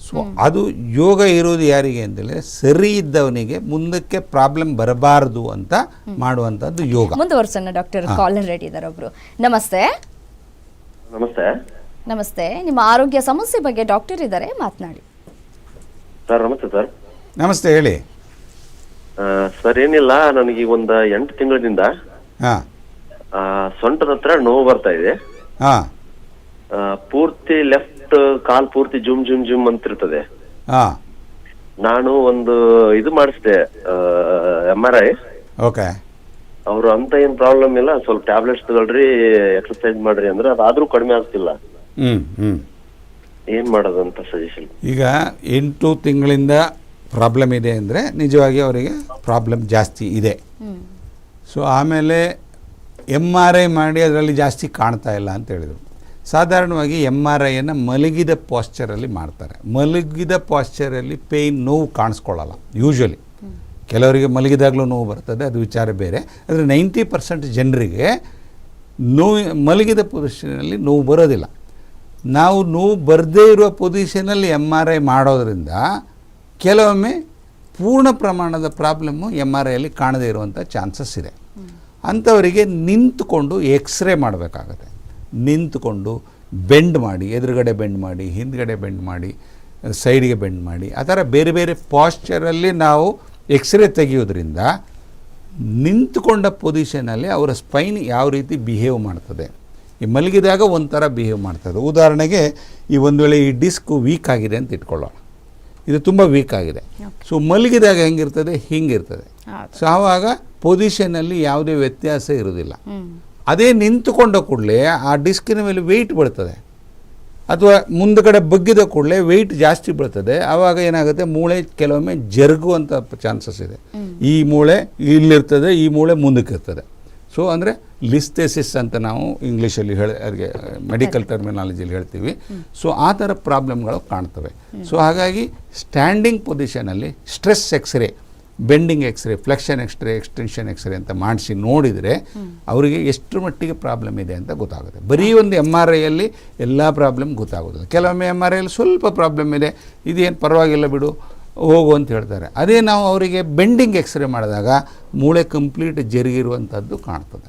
so ಅದು ಯೋಗ ಇರೋದು ಯಾರಿಗೆ ಅಂತೇಳಿದ್ರೆ ಸರಿ ಇದ್ದವನಿಗೆ ಮುಂದಕ್ಕೆ ಪ್ರಾಬ್ಲಮ್ ಬರಬಾರದು ಅಂತ ಮಾಡುವಂಥದ್ದು ಯೋಗ. ಮುಂದುವರ್ಸೋಣ ಡಾಕ್ಟರ್ ಕಾಲರ್ ರೆಡಿ ಇದ್ದಾರೆ ಒಬ್ರು. ನಮಸ್ತೆ. ನಮಸ್ತೆ. ನಮಸ್ತೆ. ನಿಮ್ಮ ಆರೋಗ್ಯ ಸಮಸ್ಯೆ ಬಗ್ಗೆ ಡಾಕ್ಟರ್ ಇದ್ದಾರೆ ಮಾತನಾಡಿ. ಸರ್ ನಮಸ್ತೆ ಸರ್. ನಮಸ್ತೆ ಹೇಳಿ. ಆ, ಸರ್ ಏನಿಲ್ಲ ನನಗೆ ಒಂದು ಎಂಟು ತಿಂಗಳಿಂದ ಹಾಂ. ಆ, ಸೊಂಟದ ಹತ್ರ ನೋವು ಬರ್ತಾ ಇದೆ. ಹಾಂ. ಆ, ಪೂರ್ತಿ ಲೆಫ್ಟ್ ಕಾಲ್ ಪೂರ್ತಿ ಜುಮ್ ಜುಮ್ ಜುಮ್ ಅಂತಿರ್ತದೆ. ಹಾಂ. ನಾನು ಒಂದು ಇದು ಮಾಡಿಸಿದೆ ಎಂ ಆರ್ ಐ ಓಕೆ. ಅವರು ಅಂತ ಏನ್ ಪ್ರಾಬ್ಲಮ್ ಇಲ್ಲ ಸ್ವಲ್ಪ ಟ್ಯಾಬ್ಲೆಟ್ಸ್ ತಗೊಳ್ರಿ ಎಕ್ಸರ್ಸೈಸ್ ಮಾಡ್ರಿ ಅಂದ್ರೆ ಅದಾದ್ರೂ ಕಡಿಮೆ ಆಗ್ತಿಲ್ಲ. ಹ್ಞೂ ಹ್ಞೂ ಏನ್ ಮಾಡೋದು ಅಂತ ಸಜೆಷನ್ ಈಗ ಎಂಟು ತಿಂಗಳಿಂದ ಪ್ರಾಬ್ಲಮ್ ಇದೆ ಅಂದ್ರೆ ನಿಜವಾಗಿ ಅವರಿಗೆ ಪ್ರಾಬ್ಲಮ್ ಜಾಸ್ತಿ ಇದೆ. ಸೊ ಆಮೇಲೆ ಎಂ ಆರ್ ಐ ಮಾಡಿ ಅದರಲ್ಲಿ ಜಾಸ್ತಿ ಕಾಣ್ತಾ ಇಲ್ಲ ಅಂತ ಹೇಳಿದರು. ಸಾಧಾರಣವಾಗಿ ಎಂ ಆರ್ ಐಯನ್ನು ಮಲಗಿದ ಪಾಶ್ಚರಲ್ಲಿ ಮಾಡ್ತಾರೆ. ಮಲಗಿದ ಪಾಶ್ಚರಲ್ಲಿ ಪೇಯ್ನ್ ನೋವು ಕಾಣಿಸ್ಕೊಳ್ಳಲ್ಲ ಯೂಶ್ವಲಿ ಕೆಲವರಿಗೆ ಮಲಗಿದಾಗಲೂ ನೋವು ಬರ್ತದೆ, ಅದು ವಿಚಾರ ಬೇರೆ. ಆದರೆ ನೈಂಟಿ ಪರ್ಸೆಂಟ್ ಜನರಿಗೆ ನೋವು, ಮಲಗಿದ ಪೊಸಿಷನಲ್ಲಿ ನೋವು ಬರೋದಿಲ್ಲ. ನಾವು ನೋವು ಬರದೇ ಇರುವ ಪೊಸಿಷನಲ್ಲಿ ಎಂ ಆರ್ ಐ ಮಾಡೋದ್ರಿಂದ ಕೆಲವೊಮ್ಮೆ ಪೂರ್ಣ ಪ್ರಮಾಣದ ಪ್ರಾಬ್ಲಮ್ಮು ಎಂ ಆರ್ ಐಯಲ್ಲಿ ಕಾಣದೇ ಇರುವಂಥ ಚಾನ್ಸಸ್ ಇದೆ. ಅಂಥವರಿಗೆ ನಿಂತುಕೊಂಡು ಎಕ್ಸ್ರೇ ಮಾಡಬೇಕಾಗತ್ತೆ. ನಿಂತುಕೊಂಡು ಬೆಂಡ್ ಮಾಡಿ ಎದುರುಗಡೆ ಬೆಂಡ್ ಮಾಡಿ ಹಿಂದ್ಗಡೆ ಬೆಂಡ್ ಮಾಡಿ ಸೈಡ್ಗೆ ಬೆಂಡ್ ಮಾಡಿ ಆ ಥರ ಬೇರೆ ಬೇರೆ ಪಾಶ್ಚರಲ್ಲಿ ನಾವು ಎಕ್ಸ್ರೇ ತೆಗೆಯೋದ್ರಿಂದ ನಿಂತುಕೊಂಡ ಪೊಸಿಷನಲ್ಲಿ ಅವರ ಸ್ಪೈನ್ ಯಾವ ರೀತಿ ಬಿಹೇವ್ ಮಾಡ್ತದೆ. ಈ ಮಲಗಿದಾಗ ಒಂಥರ ಬಿಹೇವ್ ಮಾಡ್ತದೆ. ಉದಾಹರಣೆಗೆ ಈ ಒಂದು ವೇಳೆ ಈ ಡಿಸ್ಕ್ ವೀಕ್ ಆಗಿದೆ ಅಂತ ಇಟ್ಕೊಳ್ಳೋಣ. ಇದು ತುಂಬ ವೀಕ್ ಆಗಿದೆ. ಸೊ ಮಲಗಿದಾಗ ಹೆಂಗಿರ್ತದೆ? ಹಿಂಗಿರ್ತದೆ. ಸೊ ಆವಾಗ ಪೊಸಿಷನಲ್ಲಿ ಯಾವುದೇ ವ್ಯತ್ಯಾಸ ಇರೋದಿಲ್ಲ ಅದೇ ನಿಂತುಕೊಂಡ ಕೂಡಲೇ ಆ ಡಿಸ್ಕಿನ ಮೇಲೆ ವೆಯ್ಟ್ ಬೀಳ್ತದೆ. ಅಥವಾ ಮುಂದ್ಗಡೆ ಬಗ್ಗಿದ ಕೂಡಲೇ ವೆಯ್ಟ್ ಜಾಸ್ತಿ ಬೀಳ್ತದೆ. ಆವಾಗ ಏನಾಗುತ್ತೆ? ಮೂಳೆ ಕೆಲವೊಮ್ಮೆ ಜರುಗುವಂಥ ಚಾನ್ಸಸ್ ಇದೆ. ಈ ಮೂಳೆ ಇಲ್ಲಿರ್ತದೆ ಈ ಮೂಳೆ ಮುಂದಕ್ಕೆ ಇರ್ತದೆ ಸೊ ಅಂದರೆ ಲಿಸ್ಥೆಸಿಸ್ ಅಂತ ನಾವು ಇಂಗ್ಲೀಷಲ್ಲಿ ಹೇಳಿ ಮೆಡಿಕಲ್ ಟರ್ಮಿನಾಲಜಿಯಲ್ಲಿ ಹೇಳ್ತೀವಿ. ಸೊ ಆ ಥರ ಪ್ರಾಬ್ಲಮ್ಗಳು ಕಾಣ್ತವೆ. ಸೊ ಹಾಗಾಗಿ standing ಪೊಸಿಷನಲ್ಲಿ stress X-ray bending X-ray flexion X-ray extension X-ray ಅಂತ ಮಾಡಿಸಿ ನೋಡಿದರೆ ಅವರಿಗೆ ಎಷ್ಟು ಮಟ್ಟಿಗೆ ಪ್ರಾಬ್ಲಮ್ ಇದೆ ಅಂತ ಗೊತ್ತಾಗುತ್ತೆ. ಬರೀ ಒಂದು ಎಂ ಆರ್ ಐಯಲ್ಲಿ ಎಲ್ಲ ಪ್ರಾಬ್ಲಮ್ ಗೊತ್ತಾಗೋದಿಲ್ಲ. ಕೆಲವೊಮ್ಮೆ ಎಂ ಆರ್ ಐಯಲ್ಲಿ ಸ್ವಲ್ಪ ಪ್ರಾಬ್ಲಮ್ ಇದೆ. ಇದೇನು ಪರವಾಗಿಲ್ಲ ಬಿಡು ಹೋಗು ಅಂತ ಹೇಳ್ತಾರೆ. ಅದೇ ನಾವು ಅವರಿಗೆ ಬೆಂಡಿಂಗ್ ಎಕ್ಸ್ರೇ ಮಾಡಿದಾಗ ಮೂಳೆ ಕಂಪ್ಲೀಟ್ ಜರುಗಿರುವಂಥದ್ದು ಕಾಣ್ತದೆ.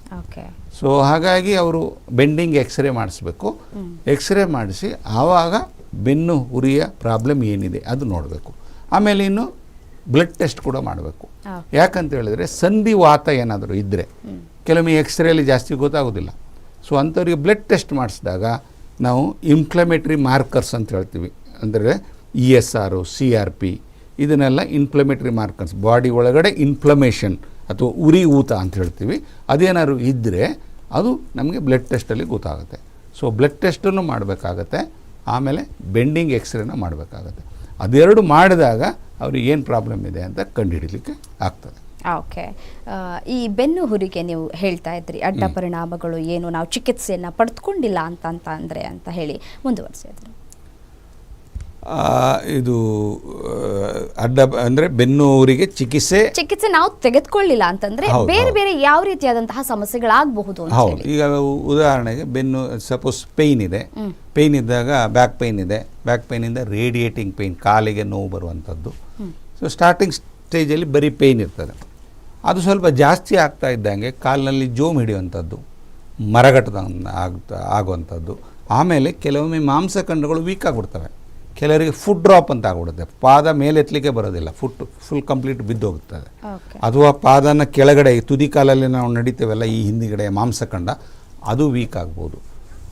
ಸೊ ಹಾಗಾಗಿ ಅವರು ಬೆಂಡಿಂಗ್ ಎಕ್ಸ್ರೇ ಮಾಡಿಸ್ಬೇಕು. ಎಕ್ಸ್ರೇ ಮಾಡಿಸಿ ಆವಾಗ ಬೆನ್ನು ಉರಿಯ ಪ್ರಾಬ್ಲಮ್ ಏನಿದೆ ಅದು ನೋಡಬೇಕು. ಆಮೇಲೆ ಇನ್ನು ಬ್ಲಡ್ ಟೆಸ್ಟ್ ಕೂಡ ಮಾಡಬೇಕು. ಯಾಕಂತ ಹೇಳಿದ್ರೆ ಸಂಧಿವಾತ ಏನಾದರೂ ಇದ್ದರೆ ಕೆಲವೊಮ್ಮೆ ಎಕ್ಸ್ರೇಲಿ ಜಾಸ್ತಿ ಗೊತ್ತಾಗೋದಿಲ್ಲ. ಸೊ ಅಂಥವ್ರಿಗೆ ಬ್ಲಡ್ ಟೆಸ್ಟ್ ಮಾಡಿಸಿದಾಗ ನಾವು ಇನ್ಫ್ಲಮೇಟ್ರಿ ಮಾರ್ಕರ್ಸ್ ಅಂತ ಹೇಳ್ತೀವಿ. ಅಂದರೆ E S R C R P ಇದನ್ನೆಲ್ಲ ಇನ್ಫ್ಲಮೇಟ್ರಿ ಮಾರ್ಕರ್ಸ್ ಬಾಡಿ ಒಳಗಡೆ ಇನ್ಫ್ಲಮೇಷನ್ ಅಥವಾ ಉರಿ ಊತ ಅಂತ ಹೇಳ್ತೀವಿ. ಅದೇನಾದ್ರು ಇದ್ದರೆ ಅದು ನಮಗೆ ಬ್ಲಡ್ ಟೆಸ್ಟಲ್ಲಿ ಗೊತ್ತಾಗುತ್ತೆ. ಸೊ ಬ್ಲಡ್ ಟೆಸ್ಟನ್ನು ಮಾಡಬೇಕಾಗತ್ತೆ. ಆಮೇಲೆ ಬೆಂಡಿಂಗ್ ಎಕ್ಸ್ರೇನ ಮಾಡಬೇಕಾಗತ್ತೆ. ಅದೆರಡು ಮಾಡಿದಾಗ ಅವ್ರಿಗೆ ಏನು ಪ್ರಾಬ್ಲಮ್ ಇದೆ ಅಂತ ಕಂಡುಹಿಡಲಿಕ್ಕೆ ಆಗ್ತದೆ. ಓಕೆ ಈ ಬೆನ್ನು ಹುರಿಗೆ ನೀವು ಹೇಳ್ತಾ ಇದ್ರಿ ಅಡ್ಡ ಪರಿಣಾಮಗಳು ಏನು ನಾವು ಚಿಕಿತ್ಸೆಯನ್ನ ಪಡೆದುಕೊಂಡಿಲ್ಲ ಅಂತ ಅಂತ ಅಂದರೆ ಅಂತ ಹೇಳಿ ಮುಂದುವರಿಸಿದ್ರು ಆ, ಇದು ಅಡ್ಡ ಅಂದರೆ ಬೆನ್ನೂರಿಗೆ ಚಿಕಿತ್ಸೆ ಚಿಕಿತ್ಸೆ ನಾವು ತೆಗೆದುಕೊಳ್ಳಿಲ್ಲ ಅಂತಂದ್ರೆ ಬೇರೆ ಬೇರೆ ಯಾವ ರೀತಿಯಾದಂತಹ ಸಮಸ್ಯೆಗಳಾಗಬಹುದು ಅಂತ ಹೌದು ಹೇಳಿ. ಈಗ ಉದಾಹರಣೆಗೆ ಬೆನ್ನು ಸಪೋಸ್ ಪೇಯ್ನ್ ಇದೆ. ಪೇಯ್ನ್ ಇದ್ದಾಗ ಬ್ಯಾಕ್ ಪೇಯ್ನ್ ಇದೆ. ಬ್ಯಾಕ್ ಪೈನಿಂದ ರೇಡಿಯೇಟಿಂಗ್ ಪೇಯ್ನ್ ಕಾಲಿಗೆ ನೋವು ಬರುವಂಥದ್ದು. ಸೊ ಸ್ಟಾರ್ಟಿಂಗ್ ಸ್ಟೇಜಲ್ಲಿ ಬರೀ ಪೇಯ್ನ್ ಇರ್ತದೆ. ಅದು ಸ್ವಲ್ಪ ಜಾಸ್ತಿ ಆಗ್ತಾ ಇದ್ದಂಗೆ ಕಾಲಿನಲ್ಲಿ ಜೋಮ್ ಹಿಡಿಯುವಂಥದ್ದು ಮರಗಟ್ಟದ ಆಗ್ತಾ ಆಗುವಂಥದ್ದು. ಆಮೇಲೆ ಕೆಲವೊಮ್ಮೆ ಮಾಂಸಖಂಡಗಳು ವೀಕ್ ಆಗಿಬಿಡ್ತವೆ. ಕೆಲವರಿಗೆ ಫುಡ್ ಡ್ರಾಪ್ ಅಂತ ಆಗ್ಬಿಡುತ್ತೆ. ಪಾದ ಮೇಲೆ ಎತ್ತಲಿಕ್ಕೆ ಬರೋದಿಲ್ಲ ಫುಟ್ ಫುಲ್ ಕಂಪ್ಲೀಟ್ ಬಿದ್ದೋಗುತ್ತದೆ ಓಕೆ ಅಥವಾ ಪಾದನ ಕೆಳಗಡೆ ತುದಿ ಕಾಲಲ್ಲಿ ನಾವು ನಡಿತೇವಲ್ಲ ಈ ಹಿಂದಿಗಡೆ ಮಾಂಸಖಂಡ ಅದು ವೀಕ್ ಆಗ್ಬೋದು.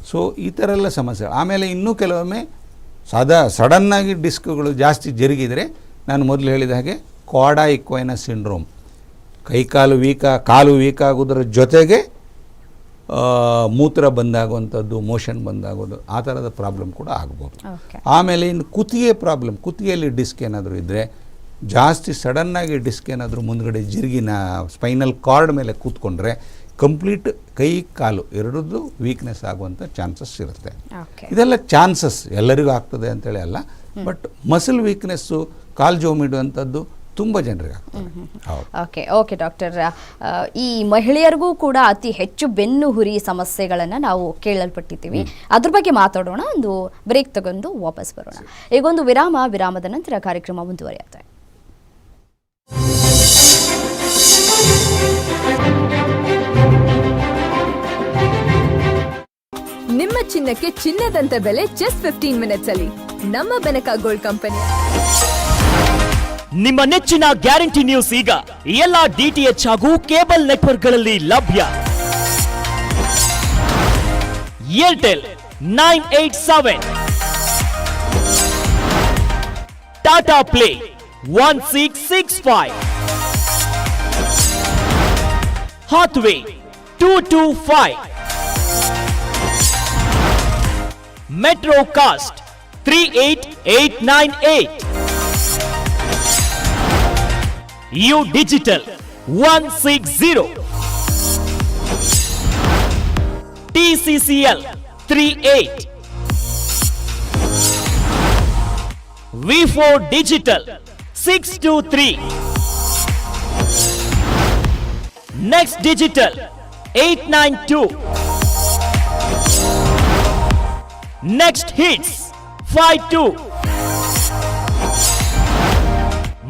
ಸೊ ಈ ಥರ ಎಲ್ಲ ಸಮಸ್ಯೆ. ಆಮೇಲೆ ಇನ್ನೂ ಕೆಲವೊಮ್ಮೆ ಸದಾ ಸಡನ್ನಾಗಿ ಡಿಸ್ಕ್ಗಳು ಜಾಸ್ತಿ ಜರುಗಿದರೆ ನಾನು ಮೊದಲು ಹೇಳಿದ ಹಾಗೆ ಕ್ವಾಡಾ ಇಕ್ವೈನ ಸಿಂಡ್ರೋಮ್. ಕೈಕಾಲು ವೀಕ ಕಾಲು ವೀಕ್ ಆಗೋದ್ರ ಜೊತೆಗೆ ಮೂತ್ರ ಬಂದಾಗುವಂಥದ್ದು ಮೋಷನ್ ಬಂದಾಗೋದು ಆ ಥರದ ಪ್ರಾಬ್ಲಮ್ ಕೂಡ ಆಗ್ಬೋದು. ಆಮೇಲೆ ಇನ್ನು ಕುತ್ತಿಗೆ ಪ್ರಾಬ್ಲಮ್ ಕುತ್ತಿಗೆಯಲ್ಲಿ ಡಿಸ್ಕ್ ಏನಾದರೂ ಇದ್ದರೆ ಜಾಸ್ತಿ ಸಡನ್ನಾಗಿ ಡಿಸ್ಕ್ ಏನಾದರೂ ಮುಂದ್ಗಡೆ ಜಿರ್ಗಿನ ಸ್ಪೈನಲ್ ಕಾರ್ಡ್ ಮೇಲೆ ಕೂತ್ಕೊಂಡ್ರೆ ಕಂಪ್ಲೀಟ್ ಕೈ ಕಾಲು ಎರಡದ್ದು ವೀಕ್ನೆಸ್ ಆಗುವಂಥ ಚಾನ್ಸಸ್ ಇರುತ್ತೆ. ಇದೆಲ್ಲ ಚಾನ್ಸಸ್ ಎಲ್ಲರಿಗೂ ಆಗ್ತದೆ ಅಂತೇಳಿ ಅಲ್ಲ ಬಟ್ ಮಸಲ್ ವೀಕ್ನೆಸ್ಸು ಕಾಲು ಜೋಮ್ ಇಡುವಂಥದ್ದು ತುಂಬ ಜನರಿಗೆ ಹೌದು. ಓಕೆ ಓಕೆ ಡಾಕ್ಟರ್ ಈ ಮಹಿಳೆಯರಿಗೂ ಕೂಡ ಅತಿ ಹೆಚ್ಚು ಬೆನ್ನು ಹುರಿ ಸಮಸ್ಯೆಗಳನ್ನು ನಾವು ಕೇಳಲ್ಪಟ್ಟಿದ್ದೀವಿ. ಅದ್ರ ಬಗ್ಗೆ ಮಾತಾಡೋಣ ಒಂದು ಬ್ರೇಕ್ ತಗೊಂಡು ವಾಪಸ್ ಬರೋಣ. ಈಗ ಒಂದು ವಿರಾಮ ವಿರಾಮದ ನಂತರ ಕಾರ್ಯಕ್ರಮ ಮುಂದುವರಿಯುತ್ತೆ. ನಿಮ್ಮ ಚಿನ್ನಕ್ಕೆ ಚಿನ್ನದಂತ ಬೆಲೆ ಜಸ್ಟ್ ಫಿಫ್ಟೀನ್ ಮಿನಿಟ್ಸ್ ಅಲ್ಲಿ. ನಮ್ಮ ಬೆನಕ ಗೋಲ್ಡ್ ಕಂಪನಿ ನಿಮ್ಮ ನೆಚ್ಚಿನ ಗ್ಯಾರಂಟಿ ನ್ಯೂಸ್ ಈಗ ಎಲ್ಲ ಡಿಟಿಎಚ್ ಹಾಗೂ ಕೇಬಲ್ ನೆಟ್ವರ್ಕ್ಗಳಲ್ಲಿ ಲಭ್ಯ. Airtel nine eight seven. Tata play one six six five. Hathway two two five. Metro cast three eight eight nine eight. U digital one six zero TCCL three eight V four digital six two three next digital eight nine two next hits five two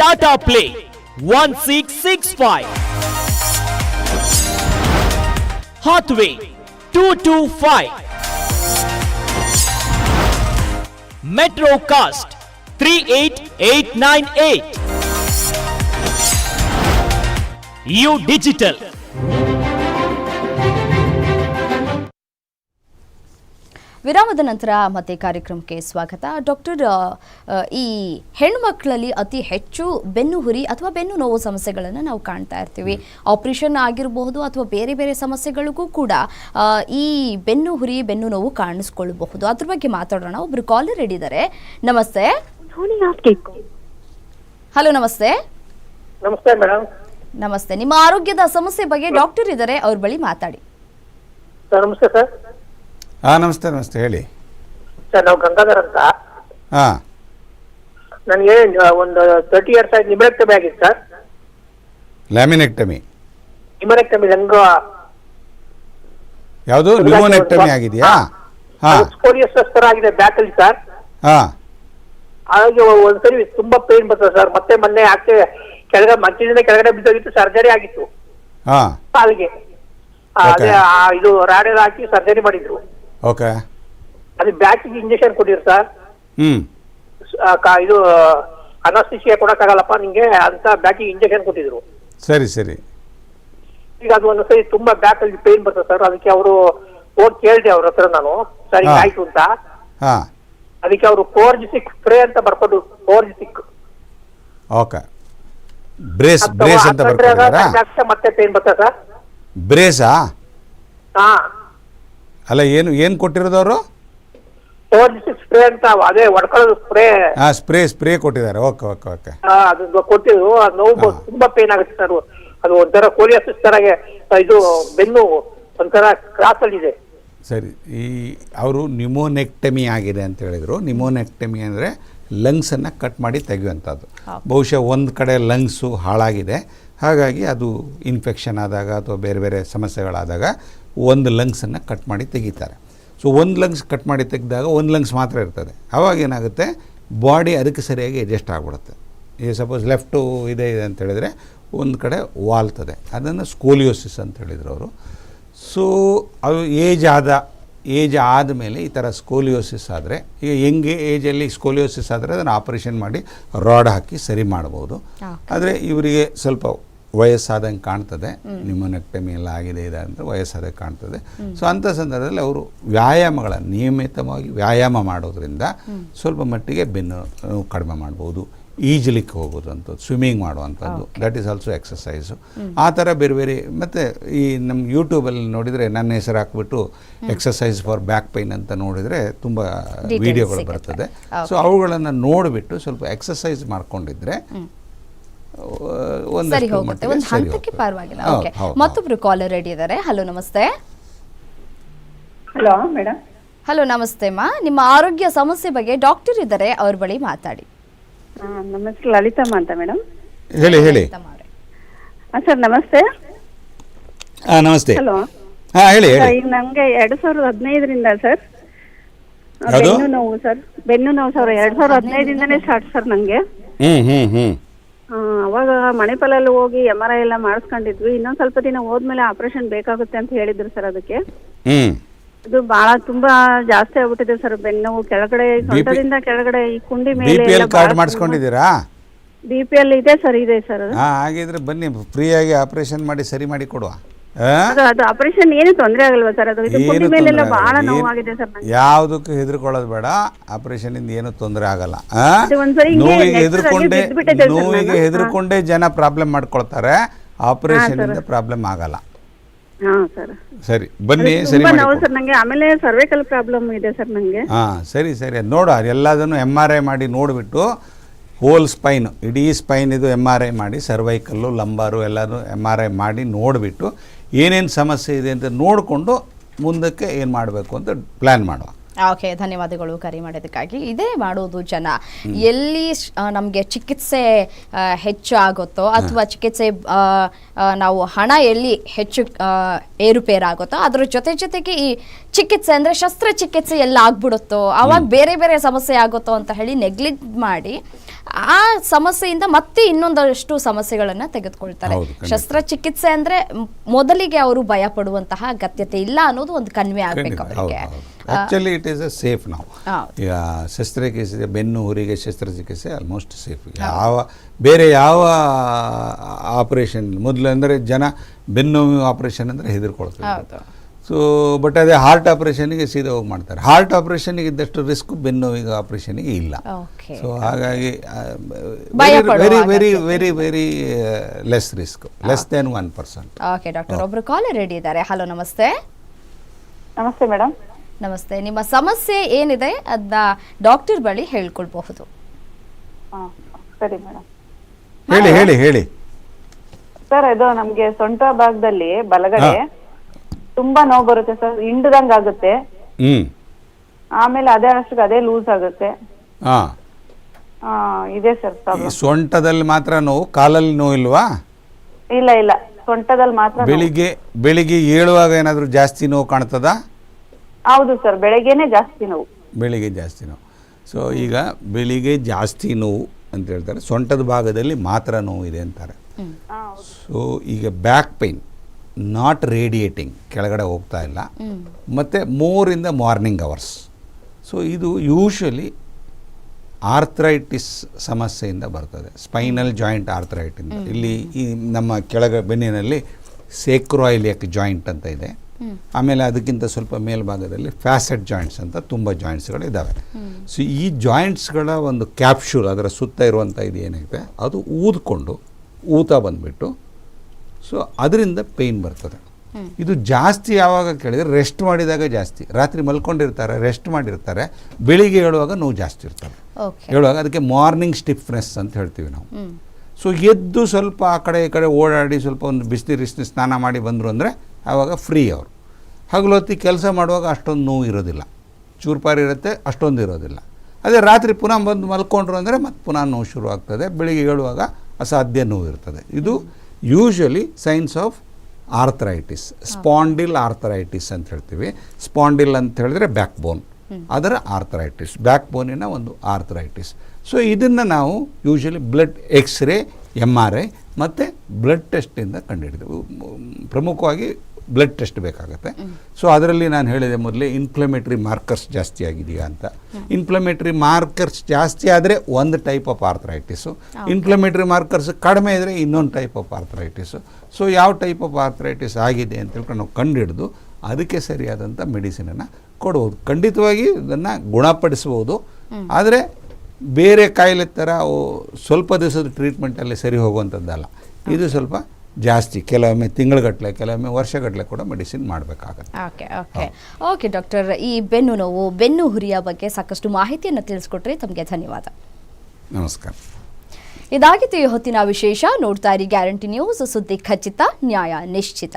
Tata play one six six five Hathway two two five metro cast three eight eight nine eight U digital ವಿರಾಮದ ನಂತರ ಮತ್ತೆ ಕಾರ್ಯಕ್ರಮಕ್ಕೆ ಸ್ವಾಗತ. Doctor ಈ ಹೆಣ್ಮಕ್ಳಲ್ಲಿ ಅತಿ ಹೆಚ್ಚು ಬೆನ್ನು ಹುರಿ ಅಥವಾ ಬೆನ್ನು ನೋವು ಸಮಸ್ಯೆಗಳನ್ನು ನಾವು ಕಾಣ್ತಾ ಇರ್ತೀವಿ. ಆಪರೇಷನ್ ಆಗಿರಬಹುದು ಅಥವಾ ಬೇರೆ ಬೇರೆ ಸಮಸ್ಯೆಗಳಿಗೂ ಕೂಡ ಆ, ಈ ಬೆನ್ನು ಹುರಿ ಬೆನ್ನು ನೋವು ಕಾಣಿಸ್ಕೊಳ್ಬಹುದು. ಅದ್ರ ಬಗ್ಗೆ ಮಾತಾಡೋಣ. ಒಬ್ರು ಕಾಲರ್ ಇದ್ದಾರೆ ನಮಸ್ತೆ. ಹಲೋ ನಮಸ್ತೆ. ನಮಸ್ತೆ ಮೇಡಮ್ ನಮಸ್ತೆ. ನಿಮ್ಮ ಆರೋಗ್ಯದ ಸಮಸ್ಯೆ ಬಗ್ಗೆ ಡಾಕ್ಟರ್ ಇದ್ದಾರೆ. ಅವ್ರ ಬಳಿ ಮಾತಾಡಿ. ಸರ್ ನಮಸ್ತೆ ಸರ್. ಹಾಂ ನಮಸ್ತೆ ನಮಸ್ತೆ ಹೇಳಿ. ಸರ್ ನಾವು ಗಂಗಾಧರ್ ಅಂತ. ಹಾಂ. ನನಗೆ ಒಂದು ತರ್ಟಿ ಇಯರ್ಸ್ ಆಯ್ತು ನಿಮರೆಕ್ಟಮಿ ಆಗಿತ್ತು ಸರ್. ಲ್ಯಾಮಿನೆಕ್ಟಮಿ. ನಿಮರೆಕ್ಟಮಿ ಲಂಗ. ಯಾವುದು? ನ್ಯೂಮೋನೆಕ್ಟಮಿ ಆಗಿದೆಯಾ? ಹಾಂ. ಸ್ಕೋರಿಯಸ್ ತರ ಆಗಿದೆ ಬ್ಯಾಕಲ್ಲಿ ಸರ್. ಹಾಂ. ಹಾಗೆ ಒಂದ್ಸರಿ ತುಂಬಾ ಪೇನ್ ಬರ್ತದೆ ಸರ್. ಮತ್ತೆ ಮೊನ್ನೆ ಆಚೆ ಕೆಳಗಡೆ ಮಂಚಿನಿಂದ ಕೆಳಗಡೆ ಬಿದ್ದೋಗಿತ್ತು ಸರ್ಜರಿ ಆಗಿತ್ತು. ಹಾಂ. ಕಾಲಿಗೆ. ಅದೇ ಆ, ಇದು ರಾಡೆಲ್ಲ ಹಾಕಿ ಸರ್ಜರಿ ಮಾಡಿದ್ರು. ಓಕೆ ಅದು ಬ್ಯಾಕಿಗೆ ಇಂಜೆಕ್ಷನ್ ಕೊಟ್ಟಿರಿ ಸರ್ ಹ್ಮ್. ಕ- ಇದು ಅನಸ್ತಿಷಿಯಾ ಕೊಡಕ್ಕಾಗಲ್ಲಪ್ಪ ನಿಂಗೆ ಅಂತ ಬ್ಯಾಕಿಗೆ ಇಂಜೆಕ್ಷನ್ ಕೊಟ್ಟಿದ್ರು. ಸರಿ ಸರಿ. ಈಗ ಅದು ಒಂದ್ಸರಿ ತುಂಬಾ ಬ್ಯಾಕ್ ಅಲ್ಲಿ ಪೇನ್ ಬರ್ತದೆ ಸರ್ ಅದಕ್ಕೆ ಅವರು ಹೋಗಿ ಕೇಳಿದೆ ಅವ್ರ ಹತ್ರ ನಾನು. ಸರಿ ಹಾ. ಆಯ್ತು ಅಂತ. ಹಾ. ಅದಕ್ಕೆ ಅವರು ಕೋರ್ಜಿಸಿಕ್ ಸ್ಪ್ರೇ ಅಂತ ಬರ್ಕೊಂಡು ಕೋರ್ಜಿಸಿಕ್ ಓಕೆ ಬ್ರೇಸ್ ಬ್ರೇಸ್ ಅಂತ ಬರ್ಕೊಂಡಿದ್ದಾರಾ? ಮತ್ತೆ ಪೇನ್ ಬರ್ತದೆ ಸರ್ ಬ್ರೇಸಾ ಹಾ. ಅಲ್ಲ ಏನು ಏನು ಕೊಟ್ಟಿರೋದು ಅವರು? ಕೋರ್ಜಿಸಿಕ್ ಸ್ಪ್ರೇ ಅಂತ ಅದೇ ಒಡ್ಕೊಳ್ಳೋದು ಸ್ಪ್ರೇ ಹಾ ಸ್ಪ್ರೇ ಸ್ಪ್ರೇ ಕೊಟ್ಟಿದ್ದಾರೆ. ಓಕೆ ಓಕೆ ಓಕೆ ಅದು ಕೊಟ್ಟಿದ್ರು ಅದು ನೋವು ತುಂಬಾ ಪೇನ್ ಆಗುತ್ತೆ ಸರ್ ಅದು ಒಂಥರ ಕೋಲಿಯಾಸಿಸ್ ತರಾಗೆ ಇದು ಬೆನ್ನು ಒಂಥರ ಕ್ರಾಸ್ ಅಲ್ಲಿ ಇದೆ. ಸರಿ ಈ ಅವರು ನಿಮೋನೆಕ್ಟಮಿ ಆಗಿದೆ ಅಂತ ಹೇಳಿದರು. ನಿಮೋನೆಕ್ಟಮಿ ಅಂದರೆ ಲಂಗ್ಸನ್ನು ಕಟ್ ಮಾಡಿ ತೆಗೆಯುವಂತದ್ದು ಬಹುಶಃ ಒಂದ್ ಕಡೆ ಲಂಗ್ಸು ಹಾಳಾಗಿದೆ. ಹಾಗಾಗಿ ಅದು ಇನ್ಫೆಕ್ಷನ್ ಆದಾಗ ಅಥವಾ ಬೇರೆ ಬೇರೆ ಸಮಸ್ಯೆಗಳಾದಾಗ ಒಂದು ಲಂಗ್ಸನ್ನು ಕಟ್ ಮಾಡಿ ತೆಗಿತಾರೆ. ಸೊ ಒಂದು ಲಂಗ್ಸ್ ಕಟ್ ಮಾಡಿ ತೆಗೆದಾಗ ಒಂದು ಲಂಗ್ಸ್ ಮಾತ್ರ ಇರ್ತದೆ. ಆವಾಗ ಏನಾಗುತ್ತೆ? ಬಾಡಿ ಅದಕ್ಕೆ ಸರಿಯಾಗಿ ಅಡ್ಜಸ್ಟ್ ಆಗಿಬಿಡುತ್ತೆ. ಈಗ ಸಪೋಸ್ ಲೆಫ್ಟು ಇದೆ ಇದೆ ಅಂತ ಹೇಳಿದರೆ ಒಂದು ಕಡೆ ವಾಲ್ತದೆ. ಅದನ್ನು ಸ್ಕೋಲಿಯೋಸಿಸ್ ಅಂತ ಹೇಳಿದರು ಅವರು. ಸೊ ಅದು ಏಜ್ ಆದ ಏಜ್ ಆದಮೇಲೆ ಈ ಥರ ಸ್ಕೋಲಿಯೋಸಿಸ್ ಆದರೆ ಈಗ ಹೆಂಗೆ ಏಜಲ್ಲಿ ಸ್ಕೋಲಿಯೋಸಿಸ್ ಆದರೆ ಅದನ್ನು ಆಪರೇಷನ್ ಮಾಡಿ ರಾಡ್ ಹಾಕಿ ಸರಿ ಮಾಡ್ಬೋದು. ಆದರೆ ಇವರಿಗೆ ಸ್ವಲ್ಪ ವಯಸ್ಸಾದಂಗೆ ಕಾಣ್ತದೆ. ನಿಮೋನೆಕ್ಟಮಿ ಎಲ್ಲ ಆಗಿದೆ ಇದೆ ಅಂದರೆ ವಯಸ್ಸಾದಾಗ ಕಾಣ್ತದೆ. ಸೊ ಅಂಥ ಸಂದರ್ಭದಲ್ಲಿ ಅವರು ವ್ಯಾಯಾಮಗಳ ನಿಯಮಿತವಾಗಿ ವ್ಯಾಯಾಮ ಮಾಡೋದ್ರಿಂದ ಸ್ವಲ್ಪ ಮಟ್ಟಿಗೆ ಬೆನ್ನು ನೋವು ಕಡಿಮೆ ಮಾಡ್ಬೋದು ಈಜಲಿಕ್ಕೆ ಹೋಗೋದಂಥದ್ದು ಸ್ವಿಮ್ಮಿಂಗ್ ಮಾಡುವಂಥದ್ದು ದಟ್ ಈಸ್ ಆಲ್ಸೋ ಎಕ್ಸಸೈಸು ಆ ಥರ ಬೇರೆ ಬೇರೆ ಮತ್ತು ಈ ನಮ್ಮ ಯೂಟ್ಯೂಬಲ್ಲಿ ನೋಡಿದರೆ ನನ್ನ ಹೆಸರು ಹಾಕ್ಬಿಟ್ಟು ಎಕ್ಸಸೈಸ್ ಫಾರ್ ಬ್ಯಾಕ್ ಪೈನ್ ಅಂತ ನೋಡಿದರೆ ತುಂಬ ವಿಡಿಯೋಗಳು. ಬರ್ತದೆ. ಸೊ ಅವುಗಳನ್ನು ನೋಡಿಬಿಟ್ಟು ಸ್ವಲ್ಪ ಎಕ್ಸಸೈಸ್ ಮಾಡ್ಕೊಂಡಿದ್ರೆ ಸರಿ ಹೋಗುತ್ತೆ. ಒಂದು ಹಂತಕ್ಕೆ. ಪರವಾಗಿಲ್ಲ. ಓಕೆ ಮತ್ತೊಬ್ರು ಕಾಲರ್ ರೆಡಿ ಇದ್ದಾರೆ ಹಲೋ ನಮಸ್ತೆ. ಹಲೋ ಮೇಡಮ್ ಹಲೋ ನಮಸ್ತೆ ಮಾ. ನಿಮ್ಮ ಆರೋಗ್ಯ ಸಮಸ್ಯೆ ಬಗ್ಗೆ ಡಾಕ್ಟರ್ ಇದ್ದಾರೆ ಅವ್ರ ಬಳಿ ಮಾತಾಡಿ. ನಮ್ಮ ಹೆಸರು ಲಲಿತಮ್ಮ ಅಂತ ಮೇಡಮ್ ಹೇಳಿ ಹೇಳಿ. ಸರ್ ನಮಸ್ತೆ. ಹಾಂ ನಮಸ್ತೆ. ಹಲೋ ಹಾಂ ಹೇಳಿ ಹೇಳಿ. ಈಗ ನಂಗೆ ಎರಡ್ ಸಾವಿರದ ಹದಿನೈದರಿಂದ ಸರ್ ಬೆನ್ನು ನೋವು ಸರ್ ಬೆನ್ನು ನೋವು ಸರ್ ಎರಡ್ ಸಾವಿರದ ಹದಿನೈದಿಂದನೇ ಸ್ಟಾರ್ಟ್ ಸರ್ ನಂಗೆ. ಹ್ಞೂ ಹ್ಞೂ ಹ್ಞೂ ಆ, ಅವಾಗ ಮಣಿಪಾಲಲ್ಲಿ ಹೋಗಿ ಎಂ ಆರ್ ಐ ಎಲ್ಲ ಮಾಡಿಸ್ಕೊಂಡಿದ್ವಿ. ಇನ್ನೊಂದ್ ಸ್ವಲ್ಪ ದಿನ ಹೋದ್ಮೇಲೆ ಆಪರೇಷನ್ ಬೇಕಾಗುತ್ತೆ ಅಂತ ಹೇಳಿದ್ರು ಸರ್ ಅದಕ್ಕೆ. ಇದು ಅದು ಬಹಳ ತುಂಬಾ ಜಾಸ್ತಿ ಆಗ್ಬಿಟ್ಟಿದೆ ಸರ್ ಬೆನ್ನು. ಕೆಳಗಡೆ ಸೊಂಟದಿಂದ ಕೆಳಗಡೆ ಈ ಕುಂಡಿ ಬಿ ಮೇಲೆ ಪಿ ಎಲ್ ಕಾರ್ಡ್ ಮಾಡಿಸ್ಕೊಂಡಿದ್ದೀರಾ? ಬಿ ಪಿ ಎಲ್ ಇದೆ ಸರ್ ಇದೆ ಸರ್ ಅದು. ಹಾಂ ಹಾಗಿದ್ರೆ ಬನ್ನಿ ಫ್ರೀಯಾಗಿ ಆಪರೇಷನ್ ಮಾಡಿ ಸರಿ ಮಾಡಿ ಕೊಡುವ? ಅದು ಅದು ಆಪರೇಷನ್ ಏನು ತೊಂದರೆ ಆಗಲ್ವಾ ಸರ್? ಅದು ಇದು ಕುಂಡಿ ಮೇಲೆಲ್ಲ ಬಹಳ ಆಗಲ್ಲ. ನೋವಾಗಿದೆ ಸರ್ ನಂಗೆ. ಯಾವುದಕ್ಕೂ ಹೆದರ್ಕೊಳ್ಳೋದು ಬೇಡ. ಆಪರೇಷನ್ ಇಂದ ಏನು ತೊಂದರೆ ಆಗಲ್ಲ. ಆ? ಅದು ಒಂದ್ಸರಿ ಹಿಂಗೆ ನೋವಿಗೆ ಹೆದರ್ಕೊಂಡೆ ಸರ್ ನೋವಿಗೆ ನಾನು. ಹೆದರ್ಕೊಂಡೇ ಜನ ಪ್ರಾಬ್ಲಮ್ ಮಾಡ್ಕೊಳ್ತಾರೆ. ಆಪರೇಷನ್ ಇಂದ ಪ್ರಾಬ್ಲಮ್ ಆಗಲ್ಲ. ಹಾ ಸರ್. ಸರಿ ಬನ್ನಿ ಸರಿ ತುಂಬಾ ನೋವು ಮಾಡಿ ಸರ್ ನಂಗೆ ಆಮೇಲೆ ಸರ್ವೈಕಲ್ ಪ್ರಾಬ್ಲಮ್ ಇದೆ ಸರ್ ನಂಗೆ. ಹಾಂ ಸರಿ ಸರಿ. ಅದು ನೋಡು ಅದೆಲ್ಲದನ್ನು ಎಂ ಆರ್ ಐ ಮಾಡಿ ನೋಡ್ಬಿಟ್ಟು ಹೋಲ್ ಸ್ಪೈನ್ ಇಡೀ ಸ್ಪೈನ್ ಇದು ಎಂ ಆರ್ ಐ ಮಾಡಿ ಸರ್ವೈಕಲ್ಲು ಲಂಬಾರು ಎಲ್ಲನೂ ಎಂ ಆರ್ ಐ ಮಾಡಿ ನೋಡಿಬಿಟ್ಟು ಏನೇನು ಸಮಸ್ಯೆ ಇದೆ ಅಂತ ನೋಡಿಕೊಂಡು ಮುಂದಕ್ಕೆ ಏನು ಮಾಡಬೇಕು ಅಂತ ಪ್ಲ್ಯಾನ್ ಮಾಡುವ. ಓಕೆ ಧನ್ಯವಾದಗಳು ಕರೆ ಮಾಡೋದಕ್ಕಾಗಿ ಇದೇ ಮಾಡೋದು ಜನ. ಎಲ್ಲಿ ನಮಗೆ ಚಿಕಿತ್ಸೆ ಹೆಚ್ಚು ಆಗುತ್ತೋ ಅಥವಾ ಚಿಕಿತ್ಸೆ ನಾವು ಹಣ ಎಲ್ಲಿ ಹೆಚ್ಚು ಏರುಪೇರಾಗುತ್ತೋ ಅದ್ರ ಜೊತೆ ಜೊತೆಗೆ ಈ ಚಿಕಿತ್ಸೆ ಅಂದರೆ ಶಸ್ತ್ರಚಿಕಿತ್ಸೆ ಎಲ್ಲ ಆಗ್ಬಿಡುತ್ತೋ ಆವಾಗ ಬೇರೆ ಬೇರೆ ಸಮಸ್ಯೆ ಆಗುತ್ತೋ ಅಂತ ಹೇಳಿ ನೆಗ್ಲೆಕ್ಟ್ ಮಾಡಿ ಆ ಸಮಸ್ಯೆಯಿಂದ ಮತ್ತೆ ಇನ್ನೊಂದಷ್ಟು ಸಮಸ್ಯೆಗಳನ್ನ ತೆಗೆದುಕೊಳ್ತಾರೆ. ಶಸ್ತ್ರಚಿಕಿತ್ಸೆ ಅಂದ್ರೆ ಮೊದಲಿಗೆ ಅವರು ಭಯ ಪಡುವಂತಹ ಅಗತ್ಯತೆ ಇಲ್ಲ ಅನ್ನೋದು ಒಂದು ಕನ್ವೆ ಆಗಬೇಕು ಅವರಿಗೆ. ಹೌದು ಇಟ್ ಈಸ್ ಅ ಸೇಫ್ ನಾವು. ಈಗ ಶಸ್ತ್ರಚಿಕಿತ್ಸೆ ಬೆನ್ನು ಹುರಿಗೆ ಶಸ್ತ್ರಚಿಕಿತ್ಸೆ ಆಲ್ಮೋಸ್ಟ್ ಸೇಫ್ ಯಾವ ಬೇರೆ ಯಾವ ಆಪರೇಷನ್ ಮೊದಲು ಅಂದರೆ ಜನ ಬೆನ್ನು ಆಪರೇಷನ್ ಅಂದರೆ ಹೆದರ್ಕೊಳ್ತಾರೆ. ಹೌದು. ಸೊ ಬಟ್ ಅದೇ ಹಾರ್ಟ್ ಆಪರೇಷನ್ಗೆ ಸೀದಾ ಹೋಗಿ ಮಾಡ್ತಾರೆ. ಹಾರ್ಟ್ ಆಪರೇಷನ್ಗೆ ಇದ್ದಷ್ಟು ರಿಸ್ಕ್ ಬೆನ್ನು ನೋವಿಗೆ ಆಪರೇಷನ್ಗೆ ಇಲ್ಲ. ಓಕೆ ಸೊ ಹಾಗಾಗಿ very very very. Very less risk less than one percent okay doctor ಒಬ್ರು ಕಾಲ್ ರೆಡಿ ಇದ್ದಾರೆ. ಹಲೋ ನಮಸ್ತೆ. ನಮಸ್ತೆ ಮೇಡಮ್ ನಮಸ್ತೆ. ನಿಮ್ಮ ಸಮಸ್ಯೆ ಏನಿದೆ ಅದನ್ನ ಡಾಕ್ಟರ್ ಬಳಿ ಹೇಳ್ಕೊಳ್ಬಹುದು. ಹಾ ಸರಿ ಮೇಡಮ್ ಹೇಳಿ ಹೇಳಿ ಹೇಳಿ. ಸರ್ ಇದು ನಮಗೆ ಸೊಂಟ ಭಾಗದಲ್ಲಿ ಬಲಗಡೆ. ತುಂಬಾ ನೋವು ಬರುತ್ತೆ ಸರ್ ಹಿಂಡ್ದಂಗ್ ಆಗುತ್ತೆ. ಹ್ಞೂ ಆಮೇಲೆ ಅದೇ ಅಷ್ಟಕ್ಕೆ ಅದೇ ಲೂಸ್ ಆಗುತ್ತೆ. ಹಾ. ಆ, ಇದೆ ಸರ್ ಈ ಸೊಂಟದಲ್ಲಿ ಮಾತ್ರ ನೋವು ಕಾಲಲ್ಲಿ ನೋವು ಇಲ್ವಾ? ಇಲ್ಲ ಇಲ್ಲ. ಸೊಂಟದಲ್ಲಿ ಮಾತ್ರ ನೋವು. ಬೆಳಿಗ್ಗೆ ಬೆಳಿಗ್ಗೆ ಏಳುವಾಗ ಏನಾದರೂ ಜಾಸ್ತಿ ನೋವು ಕಾಣ್ತದ? ಹೌದು ಸರ್ ಬೆಳಗ್ಗೆನೆ ಜಾಸ್ತಿ ನೋವು. ಬೆಳಿಗ್ಗೆ ಜಾಸ್ತಿ ನೋವು. ಸೊ ಈಗ ಬೆಳಿಗ್ಗೆ ಜಾಸ್ತಿ ನೋವು ಅಂತ ಹೇಳ್ತಾರೆ. ಸೊಂಟದ ಭಾಗದಲ್ಲಿ ಮಾತ್ರ ನೋವು ಇದೆ ಅಂತಾರೆ. ಸೊ ಈಗ ಬ್ಯಾಕ್ ಪೈನ್ ನಾಟ್ ರೇಡಿಯೇಟಿಂಗ್ ಕೆಳಗಡೆ ಹೋಗ್ತಾ ಇಲ್ಲ. ಮತ್ತು ಮೂರಿಂದ ಮಾರ್ನಿಂಗ್ ಅವರ್ಸ್ ಸೊ ಇದು ಯೂಶ್ವಲಿ ಆರ್ಥ್ರೈಟಿಸ್ ಸಮಸ್ಯೆಯಿಂದ ಬರ್ತದೆ. ಸ್ಪೈನಲ್ ಜಾಯಿಂಟ್ ಆರ್ಥ್ರೈಟಿಂದ ಇಲ್ಲಿ ಈ ನಮ್ಮ ಕೆಳಗ ಬೆನ್ನಿನಲ್ಲಿ ಸೇಕ್ರೋಯಿಲಿಯಕ್ ಜಾಯಿಂಟ್ ಅಂತ ಇದೆ. ಆಮೇಲೆ ಅದಕ್ಕಿಂತ ಸ್ವಲ್ಪ ಮೇಲ್ಭಾಗದಲ್ಲಿ ಫ್ಯಾಸೆಟ್ ಜಾಯಿಂಟ್ಸ್ ಅಂತ ತುಂಬ ಜಾಯಿಂಟ್ಸ್ಗಳು ಇದ್ದಾವೆ ಸೊ ಈ ಜಾಯಿಂಟ್ಸ್ಗಳ ಒಂದು ಕ್ಯಾಪ್ಶೂಲ್ ಅದರ ಸುತ್ತ ಇರುವಂಥ ಇದು ಏನಾಗಿದೆ ಅದು ಊದ್ಕೊಂಡು ಊತ ಬಂದುಬಿಟ್ಟು ಸೊ ಅದರಿಂದ ಪೇಯ್ನ್ ಬರ್ತದೆ. ಇದು ಜಾಸ್ತಿ ಯಾವಾಗ ಕೇಳಿದರೆ ರೆಸ್ಟ್ ಮಾಡಿದಾಗ ಜಾಸ್ತಿ. ರಾತ್ರಿ ಮಲ್ಕೊಂಡಿರ್ತಾರೆ ರೆಸ್ಟ್ ಮಾಡಿರ್ತಾರೆ. ಬೆಳಿಗ್ಗೆ ಹೇಳುವಾಗ ನೋವು ಜಾಸ್ತಿ ಇರ್ತವೆ ಹೇಳುವಾಗ ಅದಕ್ಕೆ ಮಾರ್ನಿಂಗ್ ಸ್ಟಿಫ್ನೆಸ್ ಅಂತ ಹೇಳ್ತೀವಿ ನಾವು. ಸೊ ಎದ್ದು ಸ್ವಲ್ಪ ಆ ಕಡೆ ಈ ಕಡೆ ಓಡಾಡಿ ಸ್ವಲ್ಪ ಒಂದು ಬಿಸಿನೀರು ಇಷ್ಟು ಸ್ನಾನ ಮಾಡಿ ಬಂದರು ಅಂದರೆ ಆವಾಗ ಫ್ರೀ ಅವರು. ಹಗಲೊತ್ತಿ ಕೆಲಸ ಮಾಡುವಾಗ ಅಷ್ಟೊಂದು ನೋವು ಇರೋದಿಲ್ಲ. ಚೂರ್ಪಾರಿ ಇರುತ್ತೆ ಅಷ್ಟೊಂದು ಇರೋದಿಲ್ಲ. ಅದೇ ರಾತ್ರಿ ಪುನಃ ಬಂದು ಮಲ್ಕೊಂಡ್ರು ಅಂದರೆ ಮತ್ತೆ ಪುನಃ ನೋವು ಶುರು ಆಗ್ತದೆ ಬೆಳಿಗ್ಗೆ ಹೇಳುವಾಗ ಅಸಾಧ್ಯ ನೋವು ಇರ್ತದೆ. ಇದು usually signs of arthritis spondyl arthritis ಅಂತ ಹೇಳ್ತೀವಿ. ಸ್ಪಾಂಡಿಲ್ ಅಂತ ಹೇಳಿದ್ರೆ ಬ್ಯಾಕ್ ಬೋನ್ ಅದರ ಆರ್ಥರೈಟಿಸ್ ಬ್ಯಾಕ್ ಬೋನಿನ ಒಂದು ಆರ್ಥರೈಟಿಸ್ ಸೊ ಇದನ್ನು ನಾವು usually blood x ray M R I ಮತ್ತು ಬ್ಲಡ್ ಟೆಸ್ಟಿಂದ ಕಂಡುಹಿಡಿದೆವು ಪ್ರಮುಖವಾಗಿ ಬ್ಲಡ್ ಟೆಸ್ಟ್ ಬೇಕಾಗುತ್ತೆ. ಸೊ ಅದರಲ್ಲಿ ನಾನು ಹೇಳಿದೆ ಮೊದಲೇ ಇನ್ಫ್ಲಮೇಟ್ರಿ ಮಾರ್ಕರ್ಸ್ ಜಾಸ್ತಿ ಆಗಿದೆಯಾ ಅಂತ. ಇನ್ಫ್ಲಮೇಟ್ರಿ ಮಾರ್ಕರ್ಸ್ ಜಾಸ್ತಿ ಆದರೆ ಒಂದು type of arthritis inflammatory markers ಕಡಿಮೆ ಇದ್ದರೆ ಇನ್ನೊಂದು ಟೈಪ್ ಆಫ್ ಆರ್ಥರೈಟಿಸು ಸೊ ಯಾವ ಟೈಪ್ ಆಫ್ ಆರ್ಥರೈಟಿಸ್ ಆಗಿದೆ ಅಂತ ಹೇಳ್ಕೊಂಡು ನಾವು ಕಂಡುಹಿಡಿದು ಅದಕ್ಕೆ ಸರಿಯಾದಂಥ ಮೆಡಿಸಿನನ್ನು ಕೊಡ್ಬೋದು. ಖಂಡಿತವಾಗಿ ಇದನ್ನು ಗುಣಪಡಿಸ್ಬೋದು. ಆದರೆ ಬೇರೆ ಕಾಯಿಲೆ ಥರ ಅವು ಸ್ವಲ್ಪ ದಿವಸದ ಟ್ರೀಟ್ಮೆಂಟಲ್ಲಿ ಸರಿ ಹೋಗುವಂಥದ್ದಲ್ಲ ಇದು ಸ್ವಲ್ಪ ಜಾಸ್ತಿ ಕೆಲವೊಮ್ಮೆ ತಿಂಗಳುಗಟ್ಟಲೆ ಕೆಲವೊಮ್ಮೆ ವರ್ಷಗಟ್ಟಲೆ ಕೂಡ ಮೆಡಿಸಿನ್ ಮಾಡಬೇಕಾಗುತ್ತೆ. Okay okay. ಓಕೆ ಡಾಕ್ಟರ್ ಈ ಬೆನ್ನು ನೋವು ಬೆನ್ನು ಹುರಿಯ ಬಗ್ಗೆ ಸಾಕಷ್ಟು ಮಾಹಿತಿಯನ್ನು ತಿಳಿಸ್ಕೊಟ್ರಿ. ತಮಗೆ ಧನ್ಯವಾದ. ನಮಸ್ಕಾರ. ಇದಾಗಿತ್ತು ಈ ಹೊತ್ತಿನ ವಿಶೇಷ. ನೋಡ್ತಾ ಇರಿ ಗ್ಯಾರಂಟಿ ನ್ಯೂಸ್. ಸುದ್ದಿ ಖಚಿತ ನ್ಯಾಯ ನಿಶ್ಚಿತ.